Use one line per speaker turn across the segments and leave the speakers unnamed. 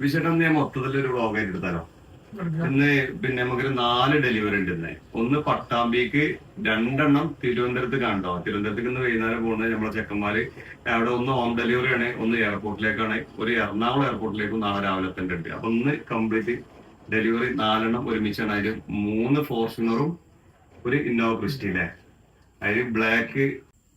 വിശേഷം ഞാൻ മൊത്തത്തിൽ ഒരു വ്ളോഗ് ആയിട്ട് എടുത്താലോ? ഇന്ന് പിന്നെ നമുക്കൊരു നാല് ഡെലിവറി ഉണ്ട് ഇന്ന്. ഒന്ന് പട്ടാമ്പിക്ക് രണ്ടെണ്ണം തിരുവനന്തപുരത്ത് കണ്ടോ? തിരുവനന്തപുരത്തേക്ക് ഇന്ന് വൈകുന്നേരം പോകുന്നത് നമ്മളെ ചെക്കന്മാര്. അവിടെ ഒന്ന് ഹോം ഡെലിവറി ആണ് ഒന്ന് എയർപോർട്ടിലേക്കാണ് ഒരു എറണാകുളം എയർപോർട്ടിലേക്കും നാളെ രാവിലെ തന്നെ ഉണ്ട്. അപ്പൊ ഒന്ന് കംപ്ലീറ്റ് ഡെലിവറി നാലെണ്ണം ഒരുമിച്ചാണ്. അതിൽ മൂന്ന് ഫോർച്യൂണറും ഒരു ഇന്നോവ ക്രിസ്റ്റിയിലെ അതിൽ ബ്ലാക്ക്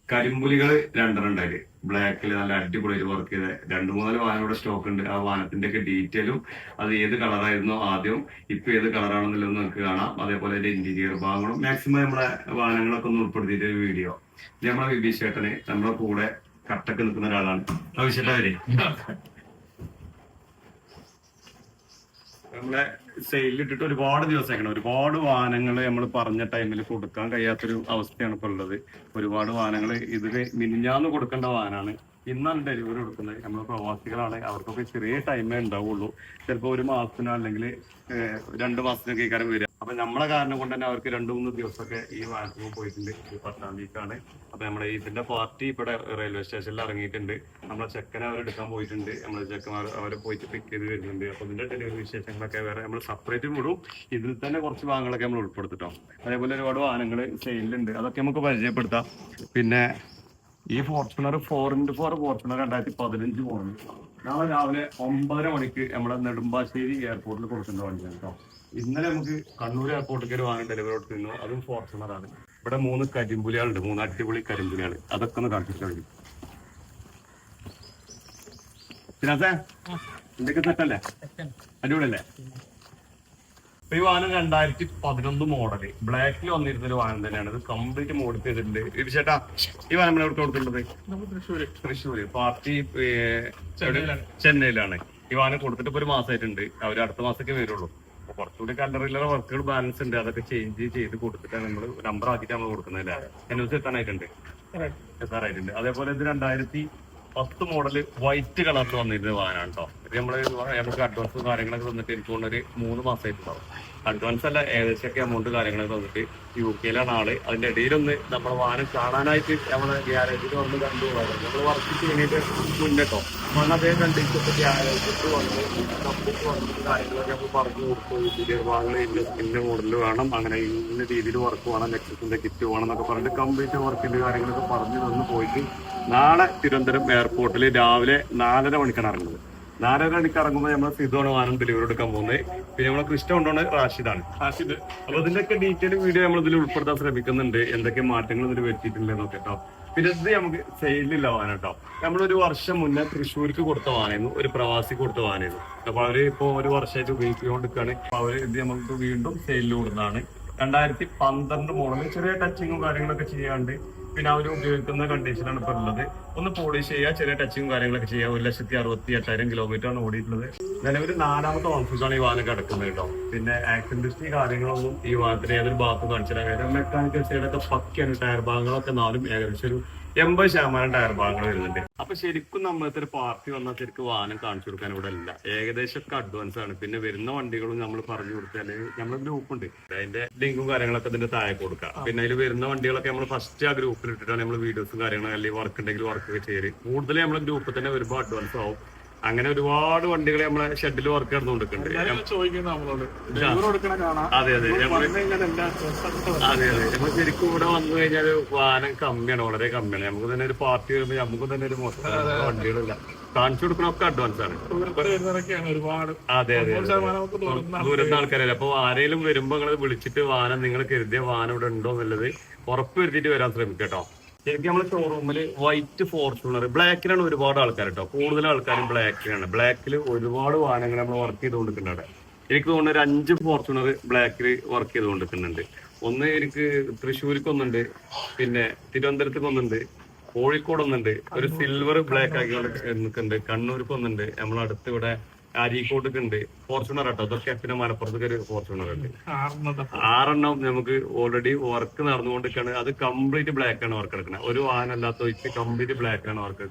കരിമ്പുലികൾ രണ്ടെണ്ണം ഉണ്ടായി ബ്ലാക്കിൽ നല്ല അടിപൊളി വർക്ക് ചെയ്ത രണ്ട് മൂന്നാൽ വാഹനം ഇവിടെ സ്റ്റോക്ക് ഉണ്ട്. ആ വാഹനത്തിന്റെ ഒക്കെ ഡീറ്റെയിലും അത് ഏത് കളറായിരുന്നു ആദ്യം ഇപ്പൊ ഏത് കളറാണെന്നുള്ളത് നിങ്ങൾക്ക് കാണാം. അതേപോലെ അതിന്റെ ഇന്റീരിയർ ഭാഗങ്ങളും മാക്സിമം നമ്മളെ വാഹനങ്ങളൊക്കെ ഒന്ന് ഉൾപ്പെടുത്തിയിട്ട് ഒരു വീഡിയോ ഇത് നമ്മളെ വിബി ചേട്ടന് നമ്മളെ കൂടെ കട്ടക്ക് നിൽക്കുന്ന ഒരാളാണ്. ആവശ്യമാരെ നമ്മളെ സെയിലിൽ ഇട്ടിട്ട് ഒരുപാട് ദിവസമാക്കണം ഒരുപാട് വാഹനങ്ങൾ നമ്മൾ പറഞ്ഞ ടൈമിൽ കൊടുക്കാൻ കഴിയാത്തൊരു അവസ്ഥയാണ് ഇപ്പോൾ ഉള്ളത്. ഒരുപാട് വാഹനങ്ങൾ ഇത് മിനിഞ്ഞാന്ന് കൊടുക്കേണ്ട വാഹനമാണ് ഇന്നാണ് ഡെലിവറി കൊടുക്കുന്നത്. നമ്മൾ പ്രവാസികളാണ്. അവർക്കൊക്കെ ചെറിയ ടൈമേ ഉണ്ടാവുള്ളൂ. ചിലപ്പോൾ ഒരു മാസത്തിനോ അല്ലെങ്കിൽ രണ്ട് മാസത്തിനൊക്കെ കാര്യം വരിക. അപ്പൊ നമ്മളെ കാരണം കൊണ്ട് തന്നെ അവർക്ക് രണ്ടു മൂന്ന് ദിവസമൊക്കെ ഈ വാഹനത്തിൽ പോയിട്ടുണ്ട്. പത്താം തീയതിക്കാണ്. അപ്പൊ നമ്മളെ ഇതിന്റെ പാർട്ടി ഇവിടെ റെയിൽവേ സ്റ്റേഷനിൽ ഇറങ്ങിയിട്ടുണ്ട്. നമ്മളെ ചെക്കനെ അവർ എടുക്കാൻ പോയിട്ടുണ്ട്. നമ്മളെ ചെക്കന്മാർ അവരെ പോയിട്ട് പിക്ക് ചെയ്ത് വരുന്നുണ്ട്. അപ്പൊ ഇതിന്റെ ഡെലിവറി വിശേഷങ്ങളൊക്കെ വേറെ നമ്മൾ സെപ്പറേറ്റ് വിടും. ഇതിൽ തന്നെ കുറച്ച് ഭാഗങ്ങളൊക്കെ നമ്മൾ ഉൾപ്പെടുത്തിട്ടോ. അതേപോലെ ഒരുപാട് വാഹനങ്ങൾ സെയിലുണ്ട് അതൊക്കെ നമുക്ക് പരിചയപ്പെടുത്താം. പിന്നെ ഈ Fortuner four into four Fortuner രണ്ടായിരത്തി പതിനഞ്ച് പോകുന്നു നാളെ രാവിലെ ഒമ്പതര മണിക്ക് നമ്മുടെ നെടുമ്പാശ്ശേരി എയർപോർട്ടിൽ കൊടുക്കേണ്ട വണ്ടിയാണ് കേട്ടോ ഇന്നലെ നമുക്ക് കണ്ണൂർ എയർപോർട്ടിലേക്ക് ഒരു വാഹനം ഡെലിവറി കൊടുത്തിരുന്നു. അതും ഫോർച്ചുണർ ആണ്. ഇവിടെ മൂന്ന് കരിമ്പുലികളുണ്ട്. മൂന്ന് അടിപൊളി കരിമ്പുലികൾ അതൊക്കെ ഒന്ന് കാണിച്ചിട്ട് കഴിഞ്ഞു സെറ്റല്ലേ അടിപൊളിയല്ലേ? ഈ വാഹനം രണ്ടായിരത്തി പതിനൊന്ന് മോഡൽ ബ്ലാക്കിൽ വന്നിരുന്ന ഒരു വാഹനം തന്നെയാണ്. ഇത് കംപ്ലീറ്റ് മോഡിഫൈ ചെയ്തിട്ടുണ്ട്. ഇത് ചേട്ടാ ഈ വാഹനം എവിടെ കൊടുത്തിട്ടുള്ളത്? തൃശ്ശൂര്. തൃശ്ശൂര്. പാർട്ടി? ചെന്നൈയിലാണ്. ഈ വാഹനം കൊടുത്തിട്ട് ഇപ്പൊ ഒരു മാസമായിട്ടുണ്ട് അവർ അടുത്ത മാസത്തേക്ക് വരുള്ളൂ. കുറച്ചുകൂടി കല്ലറിയിലുള്ള വർക്കുകൾ ബാലൻസ് ഉണ്ട്. അതൊക്കെ ചേഞ്ച് ചെയ്ത് കൊടുത്തിട്ടാണ് നമ്മൾ നമ്പർ ആക്കിയിട്ട് നമ്മൾ കൊടുക്കുന്നത് എൻ എസ് എത്താനായിട്ടുണ്ട് എത്താറായിട്ടുണ്ട് അതേപോലെ ഇത് രണ്ടായിരത്തി പത്ത് മോഡൽ വൈറ്റ് കളറിൽ വന്നിരുന്ന വാഹനമാണ് കേട്ടോ ഇത് നമ്മൾ നമുക്ക് അഡ്വാൻസും കാര്യങ്ങളൊക്കെ തന്നിട്ട് എനിക്ക് തോന്നുന്നൊരു മൂന്ന് മാസമായിട്ടുണ്ടാവും അഡ്വാൻസ് അല്ല ഏകദേശമൊക്കെ എമൗണ്ട് കാര്യങ്ങളൊക്കെ തന്നിട്ട് യു കെയിലാണ് ആൾ. അതിന്റെ ഇടയിലൊന്ന് നമ്മൾ വാഹനം കാണാനായിട്ട് നമ്മളെ ഗ്യാരേജിൽ വന്ന് കണ്ടു നമ്മൾ വർക്ക് ചെയ്യുന്നതിന്റെ മുന്നേട്ടോ നമ്മൾ അദ്ദേഹം കണ്ടിട്ട് ഗ്യാരേജിൽ വന്ന് കംപ്ലീറ്റ് വന്നിട്ട് കാര്യങ്ങളൊക്കെ നമ്മൾ പറഞ്ഞു കൊടുത്തു. ഇന്റീരിയർ ഭാഗങ്ങൾ ഇന്ന മോഡലിൽ വേണം. അങ്ങനെ ഇന്ന രീതിയിൽ വർക്ക് വേണം. ലെക്സസിന്റെ കിറ്റ് വേണം എന്നൊക്കെ പറഞ്ഞിട്ട് കംപ്ലീറ്റ് വർക്കിന്റെ കാര്യങ്ങളൊക്കെ പറഞ്ഞു തന്നു പോയിട്ട് നാളെ തിരുവനന്തപുരം എയർപോർട്ടിൽ രാവിലെ നാലര മണിക്കാണ് ഇറങ്ങുന്നത്. നാലര മണിക്ക് ഇറങ്ങുമ്പോൾ നമ്മൾ സിധുവാണ് വാഹനം ഡെലിവറി എടുക്കാൻ പോകുന്നത്. പിന്നെ നമ്മളെ കൃഷ്ണ കൊണ്ടുപോണ് റാഷിദാണ്. റാഷിദ്. അപ്പൊ ഇതിന്റെയൊക്കെ ഡീറ്റെയിൽ വീഡിയോ നമ്മൾ ഇതിൽ ഉൾപ്പെടുത്താൻ ശ്രമിക്കുന്നുണ്ട്. എന്തൊക്കെ മാറ്റങ്ങൾ ഇതിൽ വരുത്തിയിട്ടുണ്ടെന്നൊക്കെ കേട്ടോ പിന്നെ ഇത് നമുക്ക് സെയിലില്ല വാഹനം കേട്ടോ നമ്മളൊരു വർഷം മുന്നേ തൃശ്ശൂർക്ക് കൊടുത്ത വാഹനമായിരുന്നു ഒരു പ്രവാസി കൊടുത്ത വാഹനമായിരുന്നു അപ്പൊ അവർ ഇപ്പൊ ഒരു വർഷമായിട്ട് ഉപയോഗിച്ചുകൊണ്ടിരിക്കുകയാണ് അപ്പൊ അവർ ഇത് നമുക്ക് വീണ്ടും സെയിലിൽ കൊടുത്തതാണ്. രണ്ടായിരത്തി പന്ത്രണ്ട് മോഡൽ ചെറിയ ടച്ചിങ്ങും കാര്യങ്ങളൊക്കെ ചെയ്യാണ്ട് പിന്നെ അവർ ഉപയോഗിക്കുന്ന കണ്ടീഷനാണ് ഇപ്പൊ ഉള്ളത്. ഒന്ന് പോളിഷ് ചെയ്യുക ചെറിയ ടച്ചിങ്ങും കാര്യങ്ങളൊക്കെ ചെയ്യുക. ഒരു ലക്ഷത്തി അറുപത്തി എട്ടായിരം കിലോമീറ്റർ ആണ് ഓടിയിട്ടുള്ളത്. നിലവിൽ നാലാമത്തെ ഓൺഫീസാണ് ഈ വാഹനം കിടക്കുന്നത് കേട്ടോ. പിന്നെ ആക്സിഡന്റ് കാര്യങ്ങളൊന്നും ഈ വാഹനത്തിന് ഏതൊരു ഭാഗത്ത് കാണിച്ചില്ല. കാര്യം മെക്കാനിക്കൽ സൈഡൊക്കെ പക്കിയാണ് ടയർ ഭാഗങ്ങളൊക്കെ നാലും ഏകദേശം ഒരു എൺപത് ശതമാനം ടയർ ഭാഗങ്ങൾ വരുന്നുണ്ട്. അപ്പൊ ശരിക്കും നമ്മളത്തെ ഒരു പാർട്ടി വന്നാൽ ശരിക്കും വാഹനം കാണിച്ചു കൊടുക്കാൻ ഇവിടെ അല്ല ഏകദേശം ഒക്കെ അഡ്വാൻസ് ആണ്. പിന്നെ വരുന്ന വണ്ടികളും നമ്മൾ പറഞ്ഞു കൊടുത്താൽ നമ്മളെ ഗ്രൂപ്പ് ഉണ്ട്. അതിന്റെ ലിങ്കും കാര്യങ്ങളൊക്കെ ഇതിന്റെ താഴെ കൊടുക്കാം. പിന്നെ അതിൽ വരുന്ന വണ്ടികളൊക്കെ നമ്മൾ ഫസ്റ്റ് ആ ഗ്രൂപ്പിൽ ഇട്ടിട്ടാണ് നമ്മൾ വീഡിയോസും കാര്യങ്ങളും അല്ലെങ്കിൽ വർക്ക് ഉണ്ടെങ്കിൽ വർക്ക് ഒക്കെ ചെയ്യൽ. കൂടുതൽ നമ്മളെ ഗ്രൂപ്പിൽ തന്നെ വരുമ്പോൾ അഡ്വാൻസ് ആവും. അങ്ങനെ ഒരുപാട് വണ്ടികൾ നമ്മളെ ഷെഡിൽ വർക്ക് നടന്നുകൊണ്ടിരിക്കുന്നുണ്ട്.
ചോദിക്കുന്നത് നമ്മളോട്.
അതെ അതെ. അതെ അതെ. നമ്മൾ ശരിക്കും ഇവിടെ വന്നു കഴിഞ്ഞാൽ വാഹനം കമ്മിയാണ് വളരെ കമ്മിയാണ്. നമുക്ക് തന്നെ ഒരു പാർട്ടി വരുമ്പോൾ നമുക്ക് തന്നെ ഒരു മൊത്തം വണ്ടികളില്ല. കാണിച്ചു കൊടുക്കണൊക്കെ അഡ്വാൻസ് ആണ്.
ഒരുപാട്.
അതെ അതെ
നൂറ്
ആൾക്കാരല്ല. അപ്പൊ ആരെങ്കിലും വരുമ്പോ നിങ്ങൾ വിളിച്ചിട്ട് വാഹനം നിങ്ങൾ കരുതിയ വാഹനം ഇവിടെ ഉണ്ടോ എന്നുള്ളത് ഉറപ്പ് വരുത്തിയിട്ട് വരാൻ ശ്രമിക്കുക കേട്ടോ. ശരിക്കും നമ്മൾ ഷോറൂമിൽ വൈറ്റ് ഫോർച്യൂണർ ബ്ലാക്കിലാണ് ഒരുപാട് ആൾക്കാർ കേട്ടോ കൂടുതൽ ആൾക്കാരും ബ്ലാക്കിലാണ് ബ്ലാക്കിൽ ഒരുപാട് വാഹനങ്ങൾ നമ്മൾ വർക്ക് ചെയ്തുകൊണ്ടിരിക്കുന്നുണ്ട് കൊടുക്കുന്നുണ്ട് എനിക്ക് തോന്നുന്നു ഒരു അഞ്ച് ഫോർച്യൂണർ ബ്ലാക്കിൽ വർക്ക് ചെയ്തുകൊണ്ടിരിക്കുന്നുണ്ട്. ഒന്ന് എനിക്ക് തൃശ്ശൂർക്ക് ഒന്നുണ്ട് പിന്നെ തിരുവനന്തപുരത്തേക്ക് ഒന്നുണ്ട് കോഴിക്കോട് ഒന്നുണ്ട് ഒരു സിൽവർ ബ്ലാക്ക് ആക്കി നിൽക്കുന്നുണ്ട് കണ്ണൂർക്ക് ഒന്നുണ്ട് നമ്മളടുത്ത് ഇവിടെ അരീക്കോട്ടൊക്കെ ഉണ്ട് ഫോർച്യൂണർ കേട്ടോ അതൊക്കെ പിന്നെ മലപ്പുറത്തൊക്കെ ഒരു ഫോർച്യൂണർ ഉണ്ട്. ആറെണ്ണം നമുക്ക് ഓൾറെഡി വർക്ക് നടന്നുകൊണ്ടിരിക്കുകയാണ് അത് കംപ്ലീറ്റ് ബ്ലാക്ക് ആണ് വർക്ക് എടുക്കുന്നത്. ഒരു വാഹനം അല്ലാത്ത വെച്ച് കംപ്ലീറ്റ് ബ്ലാക്ക് ആണ് വർക്ക്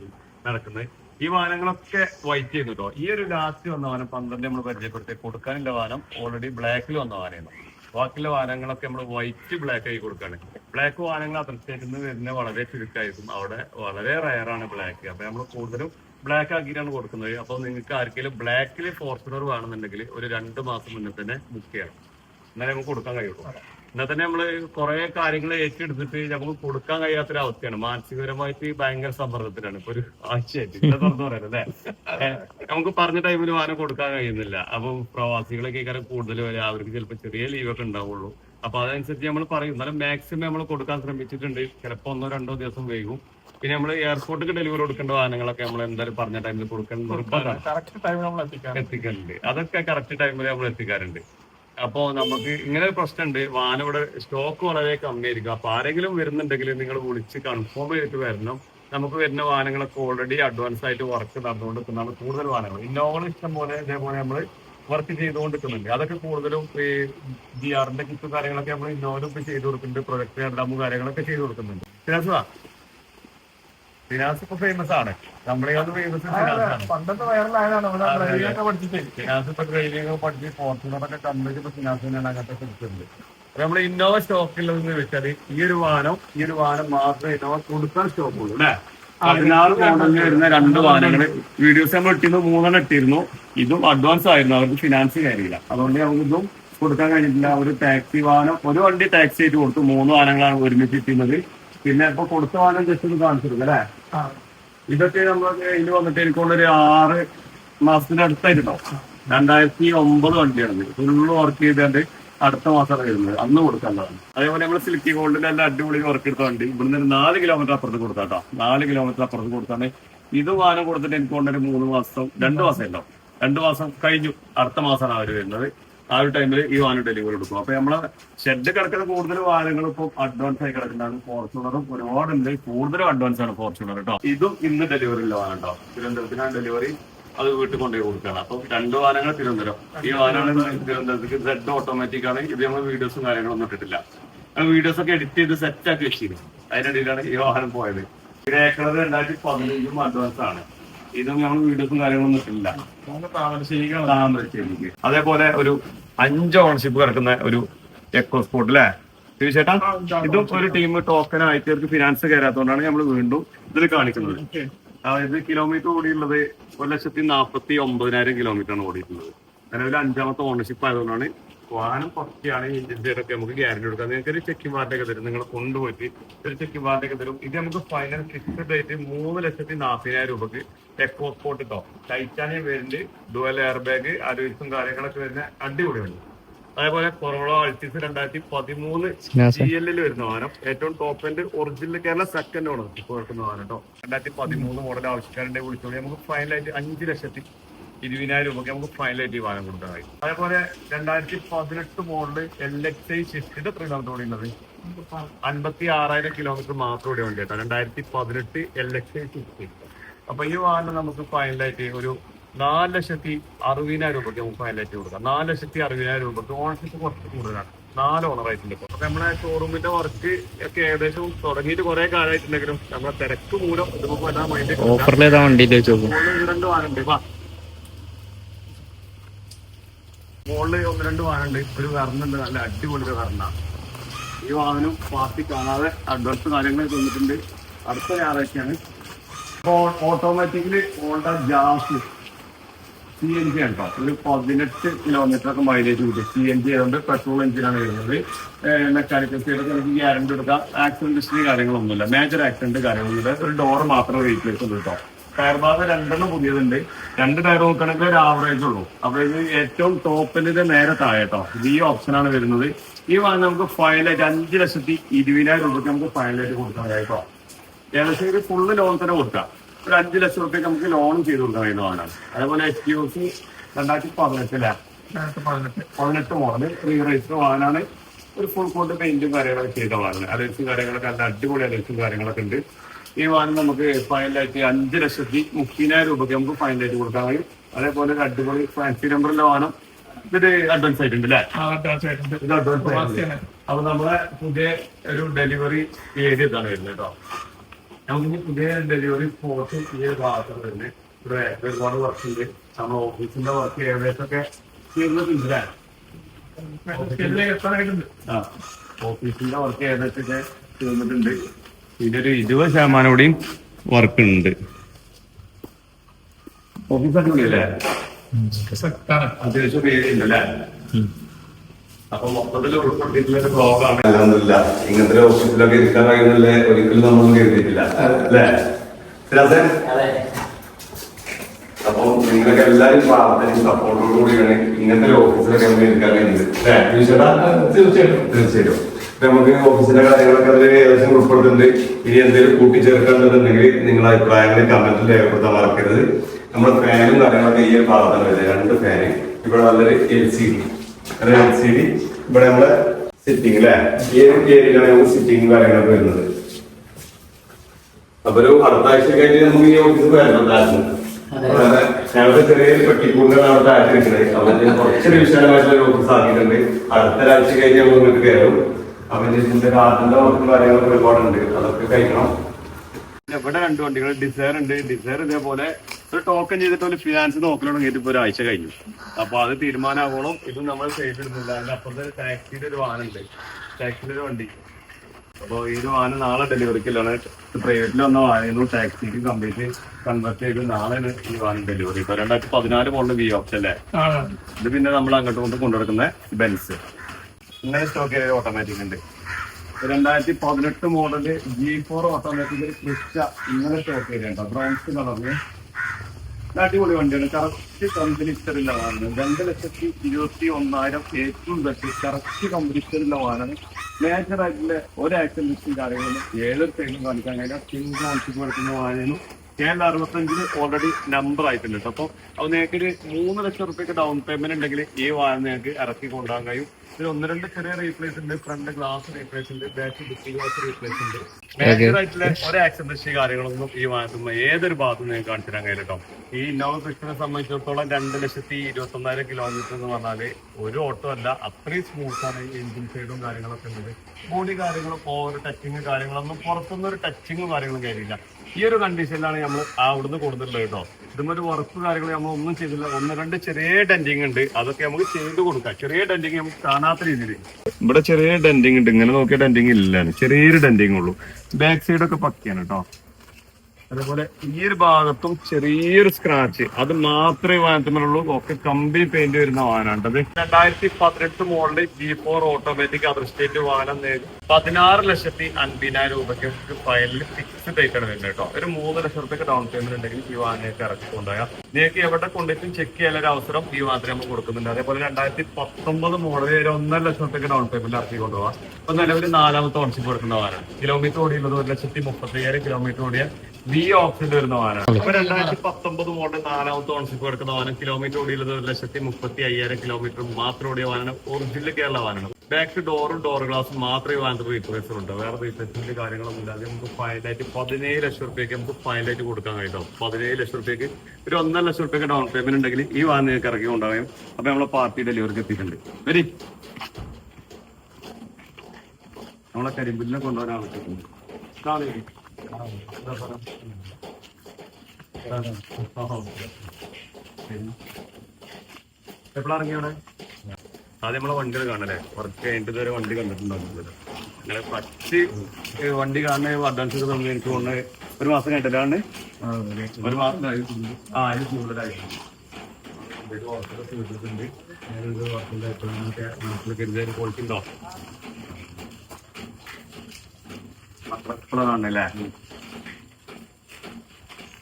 നടക്കുന്നത്. ഈ വാഹനങ്ങളൊക്കെ വൈറ്റ് ചെയ്യുന്നു കേട്ടോ ഈ ഒരു ലാസ്റ്റ് വന്ന വാഹനം പന്ത്രണ്ട് നമ്മൾ പരിചയപ്പെടുത്തി. കൊടുക്കാനുള്ള വാഹനം ഓൾറെഡി ബ്ലാക്കിൽ വന്ന വാഹനമാണ് ബാക്കിയുള്ള വാഹനങ്ങളൊക്കെ നമ്മൾ വൈറ്റ് ബ്ലാക്ക് ആയി കൊടുക്കാണ്. ബ്ലാക്ക് വാഹനങ്ങൾ അത്രത്തേക്ക് വരുന്ന വളരെ ചുരുക്കായിരിക്കും. അവിടെ വളരെ റയറാണ് ബ്ലാക്ക് അപ്പൊ നമ്മൾ കൂടുതലും ബ്ലാക്ക് ആക്കിയിട്ടാണ് കൊടുക്കുന്നത്. അപ്പൊ നിങ്ങൾക്ക് ആർക്കെങ്കിലും ബ്ലാക്കിൽ ഫോർച്യൂണർ വേണമെന്നുണ്ടെങ്കിൽ ഒരു രണ്ട് മാസം മുന്നേ തന്നെ ബുക്ക് ചെയ്യണം. എന്നാലേ നമുക്ക് കൊടുക്കാൻ കഴിയുള്ളൂ. എന്നാൽ തന്നെ നമ്മൾ കുറെ കാര്യങ്ങൾ ഏറ്റെടുത്തിട്ട് നമുക്ക് കൊടുക്കാൻ കഴിയാത്തൊരവസ്ഥയാണ്. മാനസികപരമായിട്ട് ഭയങ്കര സമ്മർദ്ദത്തിലാണ്. ഇപ്പൊ ഒരു ആഴ്ചയായിട്ട്. തുറന്നു പറയാം അല്ലേ? നമുക്ക് പറഞ്ഞ ടൈമിൽ വാനം കൊടുക്കാൻ കഴിയുന്നില്ല. അപ്പൊ പ്രവാസികളൊക്കെ കാര്യം കൂടുതൽ വരെ അവർക്ക് ചിലപ്പോൾ ചെറിയ ലീവൊക്കെ ഉണ്ടാവുള്ളൂ. അപ്പൊ അതനുസരിച്ച് നമ്മൾ പറയും. എന്നാലും മാക്സിമം നമ്മൾ കൊടുക്കാൻ ശ്രമിച്ചിട്ടുണ്ട്. ചിലപ്പോൾ ഒന്നോ രണ്ടോ ദിവസം വൈകും. പിന്നെ നമ്മൾ എയർപോർട്ടിൽ ഡെലിവറി കൊടുക്കേണ്ട വാഹനങ്ങളൊക്കെ നമ്മൾ എന്തായാലും പറഞ്ഞ ടൈമിൽ കൊടുക്കാൻ നിർബന്ധമാണ്.
കറക്റ്റ് ടൈം നമ്മൾ എത്തിക്കാം
എത്തിക്കലുണ്ട് അതൊക്കെ കറക്റ്റ് ടൈമിൽ നമ്മൾ എത്തിക്കാറുണ്ട്. അപ്പോ നമുക്ക് ഇങ്ങനെ ഒരു പ്രശ്നമുണ്ട് വാഹനം ഇവിടെ സ്റ്റോക്ക് വളരെ കമ്മിയായിരിക്കും. അപ്പൊ ആരെങ്കിലും വരുന്നുണ്ടെങ്കിൽ നിങ്ങൾ വിളിച്ച് കൺഫേം ചെയ്തിട്ട് വരണം. നമുക്ക് വരുന്ന വാഹനങ്ങളൊക്കെ ഓൾറെഡി അഡ്വാൻസ് ആയിട്ട് വർക്ക് നടന്നുകൊണ്ടിരിക്കുന്നതാണ് കൂടുതൽ വാഹനങ്ങൾ. ഇന്നോവകൾ ഇഷ്ടം പോലെ ഇതേപോലെ നമ്മൾ വർക്ക് ചെയ്തുകൊണ്ടിരിക്കുന്നുണ്ട്. അതൊക്കെ കൂടുതലും ഈ ജി ആറിന്റെ കിറ്റും കാര്യങ്ങളൊക്കെ നമ്മൾ ഇന്നോവലും ഇപ്പൊ ചെയ്തു കൊടുക്കുന്നുണ്ട്. പ്രൊജക്ട് ഡാമും കാര്യങ്ങളൊക്കെ ചെയ്തു കൊടുക്കുന്നുണ്ട്. ഫിനാസ് ഇപ്പൊ ഫേമസ് ആണ്. നമ്മളെ ഫേമസ്
പണ്ടത്തെ വൈറലായതാണ് ഡ്രൈവിംഗ് ഒക്കെ പഠിച്ചിട്ട്.
ഫിനാൻസ് ഇപ്പൊ ട്രെയിനിങ് പഠിച്ച് ഫോർച്യൂണറൊക്കെ കമ്പനി ഇപ്പൊ ഫിനാൻസ് തന്നെയാണ് അങ്ങനത്തെ അപ്പൊ നമ്മൾ ഇന്നോവ സ്റ്റോക്കിലെന്ന് വെച്ചാൽ ഈ ഒരു വാഹനം ഈ ഒരു വാഹനം മാത്രമേ ഇന്നോവ കൊടുക്കാൻ സ്റ്റോക്ക് ഉള്ളൂ അല്ലെ? പതിനാറ് മോഡലിൽ വരുന്ന രണ്ട് വാഹനങ്ങൾ വീഡിയോസ് നമ്മൾ ഇട്ടിരുന്നു മൂന്നെണ്ണം ഇട്ടിരുന്നു. ഇതും അഡ്വാൻസ് ആയിരുന്നു അവർക്ക് ഫിനാൻസ് കാര്യമില്ല. അതുകൊണ്ട് നമുക്ക് ഇതും കൊടുക്കാൻ കഴിഞ്ഞിട്ടില്ല. ഒരു ടാക്സി വാഹനം ഒരു വണ്ടി ടാക്സി ആയിട്ട് കൊടുത്തു. മൂന്ന് വാഹനങ്ങളാണ് ഒരുമിച്ച് ഇട്ടിരുന്നത്. പിന്നെ ഇപ്പൊ കൊടുത്ത വാഹനം ജസ്റ്റ് ഒന്ന് കാണിച്ചിരുന്നു അല്ലേ? ഇതൊക്കെ നമ്മൾ ഇതിൽ വന്നിട്ട് എനിക്കുള്ളൊരു ആറ് മാസത്തിന്റെ അടുത്തായിട്ടോ രണ്ടായിരത്തി ഒമ്പത് വണ്ടിയാണ് ഫുള്ള് വർക്ക് ചെയ്തുകൊണ്ട് അടുത്ത മാസമാണ് വരുന്നത്. അന്ന് കൊടുക്കേണ്ടതാണ് അതേപോലെ നമ്മൾ സിൽക്കി ഗോൾഡിൽ എല്ലാം അടിപൊളി വർക്ക് എടുത്ത വണ്ടി. ഇവിടുന്ന് ഒരു നാല് കിലോമീറ്റർ അപ്പുറത്ത് കൊടുത്താട്ടോ നാല് കിലോമീറ്റർ അപ്പുറത്ത് കൊടുത്താണ് ഇത് വാഹനം കൊടുത്തിട്ട് എനിക്ക് കൊണ്ടൊരു മൂന്ന് മാസം രണ്ട് മാസം ഉണ്ടോ രണ്ട് മാസം കഴിഞ്ഞു. അടുത്ത മാസമാണ് അവർ വരുന്നത്. ആ ഒരു ടൈമിൽ ഈ വാന ഡെലിവറി കൊടുക്കും. അപ്പൊ നമ്മളെ ഷെഡ് കിടക്കുന്ന കൂടുതൽ വാനങ്ങൾ ഇപ്പൊ അഡ്വാൻസ് ആയി കിടക്കുന്നതാണ് ഫോർച്യൂണറും ഒരുപാടുണ്ട് കൂടുതലും അഡ്വാൻസ് ആണ് ഫോർച്യൂണർ കേട്ടോ ഇതും ഇന്ന് ഡെലിവറി ഉള്ള വാഹനം കേട്ടോ തിരുവനന്തപുരത്തിനാണ് ഡെലിവറി അത് വീട്ടിൽ കൊണ്ടുപോയി കൊടുക്കുകയാണ്. അപ്പൊ രണ്ട് വാഹനങ്ങൾ തിരുവനന്തപുരം. ഈ വാനാണ് തിരുവനന്തപുരത്തേക്ക് സെഡ് ഓട്ടോമാറ്റിക് ആണ്. ഇത് നമ്മൾ വീഡിയോസും കാര്യങ്ങളൊന്നും ഇട്ടിട്ടില്ല. വീഡിയോസ് ഒക്കെ എഡിറ്റ് ചെയ്ത് സെറ്റ് ആക്കി വെച്ചിരുന്നു അതിനിടയിലാണ് ഈ വാഹനം പോയത്. ഗ്രേ കളർ രണ്ടായിരത്തി പതിനഞ്ചും അഡ്വാൻസ് ആണ്. ഇതും നമ്മൾ വീഡിയോസും കാര്യങ്ങളൊന്നും ഇട്ടില്ല താമരശ്ശേരിക്ക് അതേപോലെ ഒരു അഞ്ച് ഓണർഷിപ്പ് കിടക്കുന്ന ഒരു എക്കോ സ്പോർട്ട് അല്ലേ തീർച്ചയായിട്ടും ഇതും ഒരു ടീം ടോക്കൺ ആയിട്ട് ഫിനാൻസ് കയറാത്തതുകൊണ്ടാണ് നമ്മൾ വീണ്ടും ഇതിൽ കാണിക്കുന്നത്. അതായത് കിലോമീറ്റർ ഓടിയുള്ളത് ഒരു ലക്ഷത്തി നാൽപ്പത്തി ഒമ്പതിനായിരം കിലോമീറ്റർ ആണ് ഓടിയിട്ടുള്ളത്. നിലവിൽ അഞ്ചാമത്തെ ഓണർഷിപ്പ് ആയതുകൊണ്ടാണ് വാഹനം കുറച്ചാണ് ഏജൻസിയുടെ ഒക്കെ നമുക്ക് ഗ്യാരണ്ടി കൊടുക്കാം. നിങ്ങൾക്ക് ഒരു ചെക്കിംഗ് വാർഡൊക്കെ തരും. നിങ്ങൾ കൊണ്ടുപോയിട്ട് ഒരു ചെക്കിംഗ് വാർഡൊക്കെ തരും. ഇത് നമുക്ക് ഫൈനൽ ഫിക്സ്ഡ് റേറ്റ് മൂന്ന് ലക്ഷത്തി നാൽപ്പതിനായിരം രൂപക്ക് എക്കോ സ്പോർട്ട് കിട്ടോ titanium variant dual air bag അലോയ്സും കാര്യങ്ങളൊക്കെ വരുന്ന അടിപൊളിയാണ്. അതേപോലെ കൊറോള അൾട്ടിസ് രണ്ടായിരത്തി പതിമൂന്ന് ജി എല്ലിൽ വരുന്ന വാഹനം. ഏറ്റവും top end original Kerala second ആണ് ഇപ്പോൾ എടുക്കുന്ന വാഹനം കേട്ടോ. രണ്ടായിരത്തി പതിമൂന്ന് മോഡൽ ആവശ്യക്കാരുടെ വിളിച്ചോളി. നമുക്ക് ഫൈനലായിട്ട് അഞ്ച് ലക്ഷത്തി ഇരുപതിനായിരം രൂപയ്ക്ക് നമുക്ക് ഫൈനലായിട്ട് ഈ വാഹനം കൊടുക്കാനായി അതേപോലെ രണ്ടായിരത്തി പതിനെട്ട് മോഡൽ എൽ എക്സ് ഐ ഷിഫ്റ്റിന്റെ എത്ര കിലോമീറ്റർ അൻപത്തി ആറായിരം കിലോമീറ്റർ മാത്രം ഇവിടെ ഉണ്ട് കേട്ടോ. രണ്ടായിരത്തി പതിനെട്ട് എൽ എക്സ് ഐ ഷിഫ്റ്റ് അപ്പൊ ഈ വാഹനം നമുക്ക് ഫൈനലായിട്ട് ഒരു നാല് ലക്ഷത്തി അറുപതിനായിരം രൂപയ്ക്ക് നമുക്ക് ഫൈനലായിട്ട് കൊടുക്കാം. നാല് ലക്ഷത്തി അറുപതിനായിരം രൂപയ്ക്ക് ഓണർഷിപ്പ് കുറച്ച് കൂടുതലാണ്. നാല് ഓണറായിട്ടുണ്ട് അപ്പൊ നമ്മളെ ഷോറൂമിന്റെ വർക്ക് ഒക്കെ ഏകദേശം തുടങ്ങിയിട്ട് കുറെ കാലമായിട്ടുണ്ടെങ്കിലും നമ്മളെ തിരക്ക് മൂലം ഇതിപ്പോ എല്ലാ മൈൻഡ്
വെച്ച്
രണ്ട് വാഹനമുണ്ട് വാ. മുകളിൽ ഒന്ന് രണ്ട് വാഹനമുണ്ട്. ഒരു വരണുണ്ട്. നല്ല അടിപൊളി വരണ ഈ വാഹനം പാർട്ടി കാണാതെ അഡ്വാൻസ് കാര്യങ്ങൾ തന്നിട്ടുണ്ട് അടുത്ത ഞായറാഴ്ചയാണ്. ഇപ്പോൾ automatically Honda Jazz C N G ആണ് കേട്ടോ. ഒരു പതിനെട്ട് കിലോമീറ്റർ ഒക്കെ മൈലേജ് കിട്ടും സി എൻ ജി ആയതുകൊണ്ട് പെട്രോൾ എഞ്ചിനാണ് വരുന്നത്. മെക്കാനിക്കൽ സൈഡൊക്കെ നമുക്ക് ഗ്യാരണ്ടി എടുക്കാം ആക്സിഡന്റ് ഹിസ്റ്ററി കാര്യങ്ങളൊന്നുമില്ല. മേജർ ആക്സിഡന്റ് കാര്യങ്ങളൊന്നുമില്ല. ഒരു ഡോർ മാത്രമേ റീപ്ലേസ് ഉള്ളൂ കേട്ടോ. ടയർ ഭാഗം രണ്ടെണ്ണം പുതിയതുണ്ട്. രണ്ട് ടയർ നോക്കണമെങ്കിൽ ഒരു ആവറേജ് ഉള്ളൂ. അവറേജ് ഇത് ഏറ്റവും ടോപ്പിന്റെ നേരെ താഴെ കേട്ടോ ഇത് ഈ ഓപ്ഷനാണ് വരുന്നത്. ഈ വാഹനം നമുക്ക് ഫൈനലായിട്ട് അഞ്ച് ലക്ഷത്തി ഇരുപതിനായിരം രൂപയ്ക്ക് നമുക്ക് ഫൈനലായിട്ട് കൊടുക്കാൻ കേട്ടോ ഏകദേശം ഒരു ഫുള്ള് ലോൺ തന്നെ കൊടുക്കാം. ഒരു അഞ്ച് ലക്ഷം റുപ്യക്ക് നമുക്ക് ലോൺ ചെയ്ത് കൊടുക്കാൻ കഴിയുന്ന വാഹനമാണ് അതേപോലെ എച്ച് യു സി രണ്ടായിരത്തി പതിനെട്ടിലെ
പതിനെട്ട്.
മോഡൽ റീ റേസ് വാഹനമാണ് ഒരു ഫുൾ കോട്ട് പെയിന്റും കാര്യങ്ങളൊക്കെ ചെയ്ത വാഹനം അലേസും കാര്യങ്ങളൊക്കെ നല്ല അടിപൊളി അലേസും കാര്യങ്ങളൊക്കെ ഉണ്ട്. ഈ വാഹനം നമുക്ക് ഫൈനലായിട്ട് അഞ്ച് ലക്ഷത്തി മുപ്പതിനായിരം രൂപയ്ക്ക് നമുക്ക് ഫൈനലായിട്ട് കൊടുക്കാൻ കഴിയും. അതേപോലെ ഒരു അടിപൊളി ഫാൻസി നമ്പറിലെ വാഹനം. ഇതൊരു അഡ്വാൻസ് ആയിട്ടുണ്ട് അല്ലേ?
ആ അഡ്വാൻസ് ആയിട്ടുണ്ട്.
ഇത് അഡ്വാൻസ് ആയിട്ടുണ്ട്. അപ്പൊ നമ്മളെ പുതിയ ഒരു ഡെലിവറി ഏരിയ ഇതാണ് വരുന്നത് കേട്ടോ? നമുക്ക് പുതിയ ഡെലിവറി സ്പോട്ട് ഈ ഒരു ഭാഗത്താണ് വരുന്നത്. ഇവിടെ ഒരുപാട് വർക്ക് ഉണ്ട്. നമ്മുടെ ഓഫീസിന്റെ വർക്ക് ഏകദേശം ഒക്കെ ആ ഓഫീസിന്റെ വർക്ക് ഏകദേശമൊക്കെ തീർന്നിട്ടുണ്ട്. ഒരു ഇരുപത് ശതമാനം കൂടിയും വർക്ക് ഉണ്ട് അത്യാവശ്യം പേരുണ്ടല്ലേ? അപ്പൊ മൊത്തത്തിൽ ഒരു ബ്ലോഗാണ്. ഇങ്ങനത്തെ ഹോസ്പിറ്റലൊക്കെ ഓഫീസിലൊക്കെ ഇരിക്കാൻ കഴിയുന്നില്ല? ഒരിക്കലും നമ്മൾ കരുതിയിട്ടില്ല അല്ലേ? അപ്പൊ നിങ്ങളൊക്കെ എല്ലാവരും പ്രാർത്ഥനയും സപ്പോർട്ടോട് കൂടിയാണ് ഇങ്ങനത്തെ ഓഫീസിലൊക്കെ നമുക്ക് ഇരിക്കാൻ കഴിയുന്നത്. തീർച്ചയായിട്ടും.
തീർച്ചയായിട്ടും.
നമുക്ക് ഓഫീസിന്റെ കാര്യങ്ങളൊക്കെ അതിൽ ഏകദേശം ഉൾപ്പെടുത്തുന്നുണ്ട്. ഇനി എന്തെങ്കിലും കൂട്ടിച്ചേർക്കാന്നുണ്ടെങ്കിൽ നിങ്ങളുടെ അഭിപ്രായങ്ങൾ കമന്റിൽ രേഖപ്പെടുത്താൻ മറക്കരുത്. നമ്മുടെ ഫാനും കാര്യങ്ങളൊക്കെ ഈ ഒരു ഭാഗത്താണ് വരുന്നത്. രണ്ട് ഫാന് ഇവിടെ നല്ലൊരു L C D L C D ഇവിടെ നമ്മുടെ സിറ്റിംഗ് അല്ലേ ഈ ഒരു ഏരിയയിലാണ് നമുക്ക് സിറ്റിംഗ് കാര്യങ്ങളൊക്കെ വരുന്നത്. അപ്പൊ ഒരു അടുത്ത ആഴ്ച കഴിഞ്ഞ് നമുക്ക് ഈ ഓഫീസ് വരണം ഞങ്ങളുടെ ചെറിയ പെട്ടിക്കൂടിനാണ് അവിടെ ആക്കിയിരിക്കുന്നത് അപ്പൊ കുറച്ച് കുറച്ചൊരു വിശാലമായിട്ടുള്ള ഓഫീസ് ആക്കിയിട്ടുണ്ട്. അടുത്ത ഒരാഴ്ച കഴിഞ്ഞ് നമ്മൾ നിങ്ങൾക്ക് കയറും. അപ്പൊ ഇതിന്റെ കാർഡിന്റെ വർക്കും കാര്യങ്ങളൊക്കെ ഒരുപാടുണ്ട്. അതൊക്കെ കഴിക്കണം. ഇവിടെ രണ്ട് വണ്ടികൾ ഡിസയർ ഉണ്ട്. ഡിസയർ ഇതേപോലെ ഒരു ടോക്കൺ ചെയ്തിട്ട് ഒരു ഫിനാൻസ് നോക്കണമെങ്കിൽ ഇപ്പൊ ഒരാഴ്ച കഴിഞ്ഞു. അപ്പൊ അത് തീരുമാനമാകണം ഇത് നമ്മൾ ചെയ്തിരുന്നില്ല അതിന്റെ അപ്പുറത്തെ ടാക്സിയുടെ ഒരു വാനുണ്ട് ടാക്സിയുടെ ഒരു വണ്ടി. അപ്പൊ ഈ ഒരു വാഹനം നാളെ ഡെലിവറിക്കലാണ് പ്രൈവറ്റിൽ വന്ന വാഹനം ടാക്സിക്ക് കംപ്ലീറ്റ് കൺവേർട്ട് ചെയ്ത് നാളെയാണ് ഈ വാഹനം ഡെലിവറി ഇപ്പൊ രണ്ടായിരത്തി പതിനാല് പോകേണ്ട വി ഓപ്ഷൻ അല്ലേ? ഇത് പിന്നെ നമ്മൾ അങ്ങോട്ടും ഇങ്ങോട്ടും കൊണ്ടുനടക്കുന്ന ബെൻസ് ഇങ്ങനെ സ്റ്റോക്ക് ചെയ്ത ഓട്ടോമാറ്റിക് ഉണ്ട്. രണ്ടായിരത്തി പതിനെട്ട് model G four automatic Crysta ഇങ്ങനെ സ്റ്റോക്ക് ചെയ്തിട്ടുണ്ട് ബ്രോൺസ് കളറിന് അടിപൊളി വണ്ടിയാണ്. കറക്റ്റ് കമ്പനി ഇഷ്ടമില്ല വാഹനം രണ്ട് ലക്ഷത്തി ഇരുപത്തി ഒന്നായിരം ഏറ്റവും ബെസ്റ്റ് കറക്റ്റ് കമ്പനി ഇഷ്ടമില്ല വാഹനം മേജർ ആയിട്ടുള്ള ഒരു ലിസ്റ്റും കാര്യങ്ങളും ഏതൊരു സൈഡിലും കാണിക്കാൻ കഴിയില്ല. സിംഗിൾ കാണിച്ചു കൊടുക്കുന്ന കെ എൽ അറുപത്തഞ്ചിന് ഓൾറെഡി നമ്പർ ആയിട്ടുണ്ട് കേട്ടോ. അപ്പോൾ അത് നിങ്ങൾക്ക് ഒരു മൂന്ന് ലക്ഷം റുപ്യക്ക് ഡൗൺ പേയ്മെന്റ് ഉണ്ടെങ്കിൽ ഈ വാഹനം നിങ്ങൾക്ക് ഇറക്കി കൊണ്ടുപോകാൻ കഴിയും. ഇതിൽ ഒന്ന് രണ്ട് ചെറിയ റീപ്ലേസ് ഉണ്ട് ഫ്രണ്ട് ഗ്ലാസ് റീപ്ലേസ് ഉണ്ട് ബാക്ക് ഡിസ്ക് ഗ്ലാസ് റീപ്ലേസ് ഉണ്ട്. മേജർ ആയിട്ടുള്ള ഒരു ആക്ഷൻ കാര്യങ്ങളൊന്നും ഈ വാഹനത്തിൽ ഏതൊരു ഭാഗത്തും നിങ്ങൾക്ക് കാണിച്ചു തരാൻ കഴിയും കേട്ടോ ഈ ഇന്നോവ കൃഷ്ണനെ സംബന്ധിച്ചിടത്തോളം രണ്ട് ലക്ഷത്തി ഇരുപത്തി ഒന്നായിരം കിലോമീറ്റർ എന്ന് പറഞ്ഞാൽ ഒരു ഓട്ടോ അല്ല അത്രയും സ്മൂത്ത് ആണ് ഈ എഞ്ചിൻ സൈഡും കാര്യങ്ങളൊക്കെ ഉണ്ട് ബോഡി കാര്യങ്ങളും ഓവർ ടച്ചിങ് കാര്യങ്ങളൊന്നും പുറത്തുനിന്ന് ഒരു ടച്ചിങ്ങും കാര്യങ്ങളും കയറിയില്ല ഈ ഒരു കണ്ടീഷനിലാണ് നമ്മൾ അവിടുന്ന് കൊടുത്തിട്ടുള്ളത് കേട്ടോ. ഇതുമൊരു വർക്ക് കാര്യങ്ങൾ നമ്മൾ ഒന്നും ചെയ്തില്ല. ഒന്ന് രണ്ട് ചെറിയ ഡെന്റിങ് ഉണ്ട്. അതൊക്കെ നമുക്ക് ചെയ്ത് കൊടുക്കാം. ചെറിയ ഡെന്റിങ് നമുക്ക് കാണാത്ത രീതിയിൽ ഇവിടെ ചെറിയ ഡെന്റിങ് ഉണ്ട്. ഇങ്ങനെ നോക്കിയ ഡെന്റിങ് ഇല്ലാണ് ചെറിയൊരു ഡെന്റിങ് ഉള്ളൂ. ബാക്ക് സൈഡ് ഒക്കെ പക്കയാണ് കേട്ടോ. അതേപോലെ ഈ ഒരു ഭാഗത്തും ചെറിയൊരു സ്ക്രാച്ച് അത് മാത്രമേ വാഹനത്തിനുള്ളൂ ഒക്കെ കമ്പി പെയിന്റ് വരുന്ന വാഹനമാണ്. അത് രണ്ടായിരത്തി പതിനെട്ട് മോഡലിൽ G four automatic other state വാഹനം നേടി പതിനാറ് ലക്ഷത്തി അൻപതിനായിരം രൂപയ്ക്ക് ഫയലിൽ ഫിക്സ് ആയിട്ടാണ് വരുന്നത് കേട്ടോ. ഒരു മൂന്ന് ലക്ഷം റുപ്യക്ക് ഡൗൺ പേയ്മെന്റ് ഉണ്ടെങ്കിൽ ഈ വാഹനത്തെ ഇറക്കി കൊണ്ടുപോയാൽ നിങ്ങൾക്ക് എവിടെ കൊണ്ടിട്ടും ചെക്ക് ചെയ്യാൻ ഒരു അവസരം ഈ വാഹനത്തിന് നമ്മൾ കൊടുക്കുന്നുണ്ട്. അതേപോലെ രണ്ടായിരത്തി പത്തൊമ്പത് മോഡൽ ഒരു ഒന്നര ലക്ഷം റുപ്യക്ക് ഡൗൺ പേയ്മെന്റ് ഇറക്കി കൊണ്ടുപോകാം അപ്പൊ നിലവിൽ നാലാമത്തെ ഓൺഷിപ്പ് കൊടുക്കുന്ന വാഹനം കിലോമീറ്റർ ഓടിയുള്ളത് ഒരു ലക്ഷത്തി മുപ്പത്തി കിലോമീറ്റർ ഓടിയ. വി ഓപ്ഷനിൽ വരുന്ന വാഹനമാണ് അപ്പൊ രണ്ടായിരത്തി പത്തൊമ്പത് മോഡൽ നാലാമത്തെ ഓൺഷിപ്പ് എടുക്കുന്ന വാഹനം കിലോമീറ്റർ ഓടിയുള്ളത് ഒരു ലക്ഷത്തി മുപ്പത്തി അയ്യായിരം കിലോമീറ്റർ മാത്രം ഓടിയ വാഹനം ഒറിജിനൽ കേരള വാഹനം ബാക്ക് ഡോറും ഡോർ ഗ്ലാസും മാത്രമേ വാഹനത്തിൽ റീപ്ലേസർ ഉണ്ട് വേറെ റീപ്ലേസ്മെന്റ് കാര്യങ്ങളൊന്നും ഇല്ലാതെ നമുക്ക് ഫൈനലായിട്ട് പതിനേഴ് ലക്ഷം റുപ്യക്ക് നമുക്ക് ഫൈനലായിട്ട് കൊടുക്കാൻ കഴിയും പതിനേഴ് ലക്ഷം റുപ്യക്ക് ഒരു ഒന്നര ലക്ഷം റുപ്യക്ക് ഡൗൺ പേയ്മെന്റ് ഉണ്ടെങ്കിൽ ഈ വാഹനം നിങ്ങൾക്ക് ഇറക്കി കൊണ്ടുപോകും അപ്പൊ നമ്മളെ പാർട്ടി ഡെലിവറിക്ക് എത്തിയിട്ടുണ്ട്. വരി നമ്മളെ കരിമ്പിലിനെ കൊണ്ടുപോകാൻ ആവശ്യമുണ്ട്. എപ്പോഴാ ഇറങ്ങിയോടെ ആദ്യം നമ്മളെ വണ്ടികൾ കാണല്ലേ വർക്ക് കഴിഞ്ഞിട്ട് ഇതുവരെ വണ്ടി കണ്ടിട്ടുണ്ടാവും അങ്ങനെ ഫസ്റ്റ് വണ്ടി കാണുന്ന അഡ്വാൻസ് ഒക്കെ തന്നെ എനിക്ക് തോന്നുന്നത് ഒരു മാസം കഴിഞ്ഞിട്ടാണ് ഒരു മാസം. ആ അതിന് കൂടുതലായി. ഇത് വർക്കൊക്കെ ചെയ്തിട്ടുണ്ട്. ഞാനിത് വർക്കിന്റെ നാട്ടിൽ കരുതിയ ക്വാളിറ്റി ഉണ്ടോ? അത്രയാണല്ലേ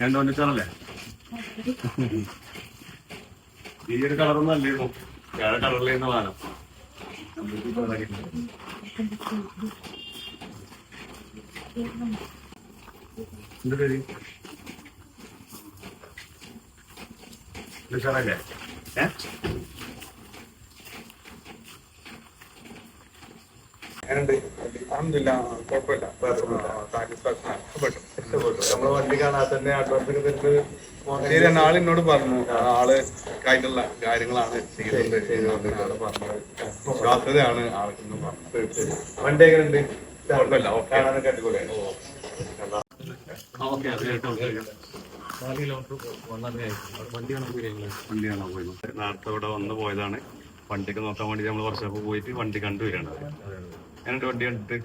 രണ്ട് വണ്ടിച്ചാണല്ലേ ഈ ഒരു കളറൊന്നും അല്ലേന്നു വേറെ കളറിലേന്ന് വാനം എന്ത് പേര്? ഉഷാറല്ലേ ഏ
അഹമ്മദില്ല കുഴപ്പമില്ല. സാറ്റിസ്ഫാക്ഷൻ ഇഷ്ടപ്പെട്ടു.
നമ്മളെ വണ്ടി കാണാതെ തന്നെ അഡ്വാൻസ്
ശരി ആൾ എന്നോട് പറഞ്ഞു. ആൾ കഴിഞ്ഞുള്ള കാര്യങ്ങളാണ് ചെയ്യുന്നത്. പറഞ്ഞത് ആൾക്കെന്ന് പറഞ്ഞത്
വണ്ടി എങ്ങനെയുണ്ട്
കുഴപ്പമില്ല ഓക്കെ.
കാണാനൊക്കെ അടിപൊളിയാണ്. ഓക്കെ അത് കേട്ടോ നാല് കിലോമീറ്റർ വണ്ടി കാണാൻ പോയി വണ്ടി കാണാൻ പോയി നേരത്തെ ഇവിടെ വന്ന് പോയതാണ്. വണ്ടിക്ക് നോക്കാൻ വേണ്ടി നമ്മൾ വർഷോപ്പ് പോയിട്ട് വണ്ടി കണ്ടുവരികയാണ്. ഞാനെന്റെ വണ്ടി കണ്ടിട്ട്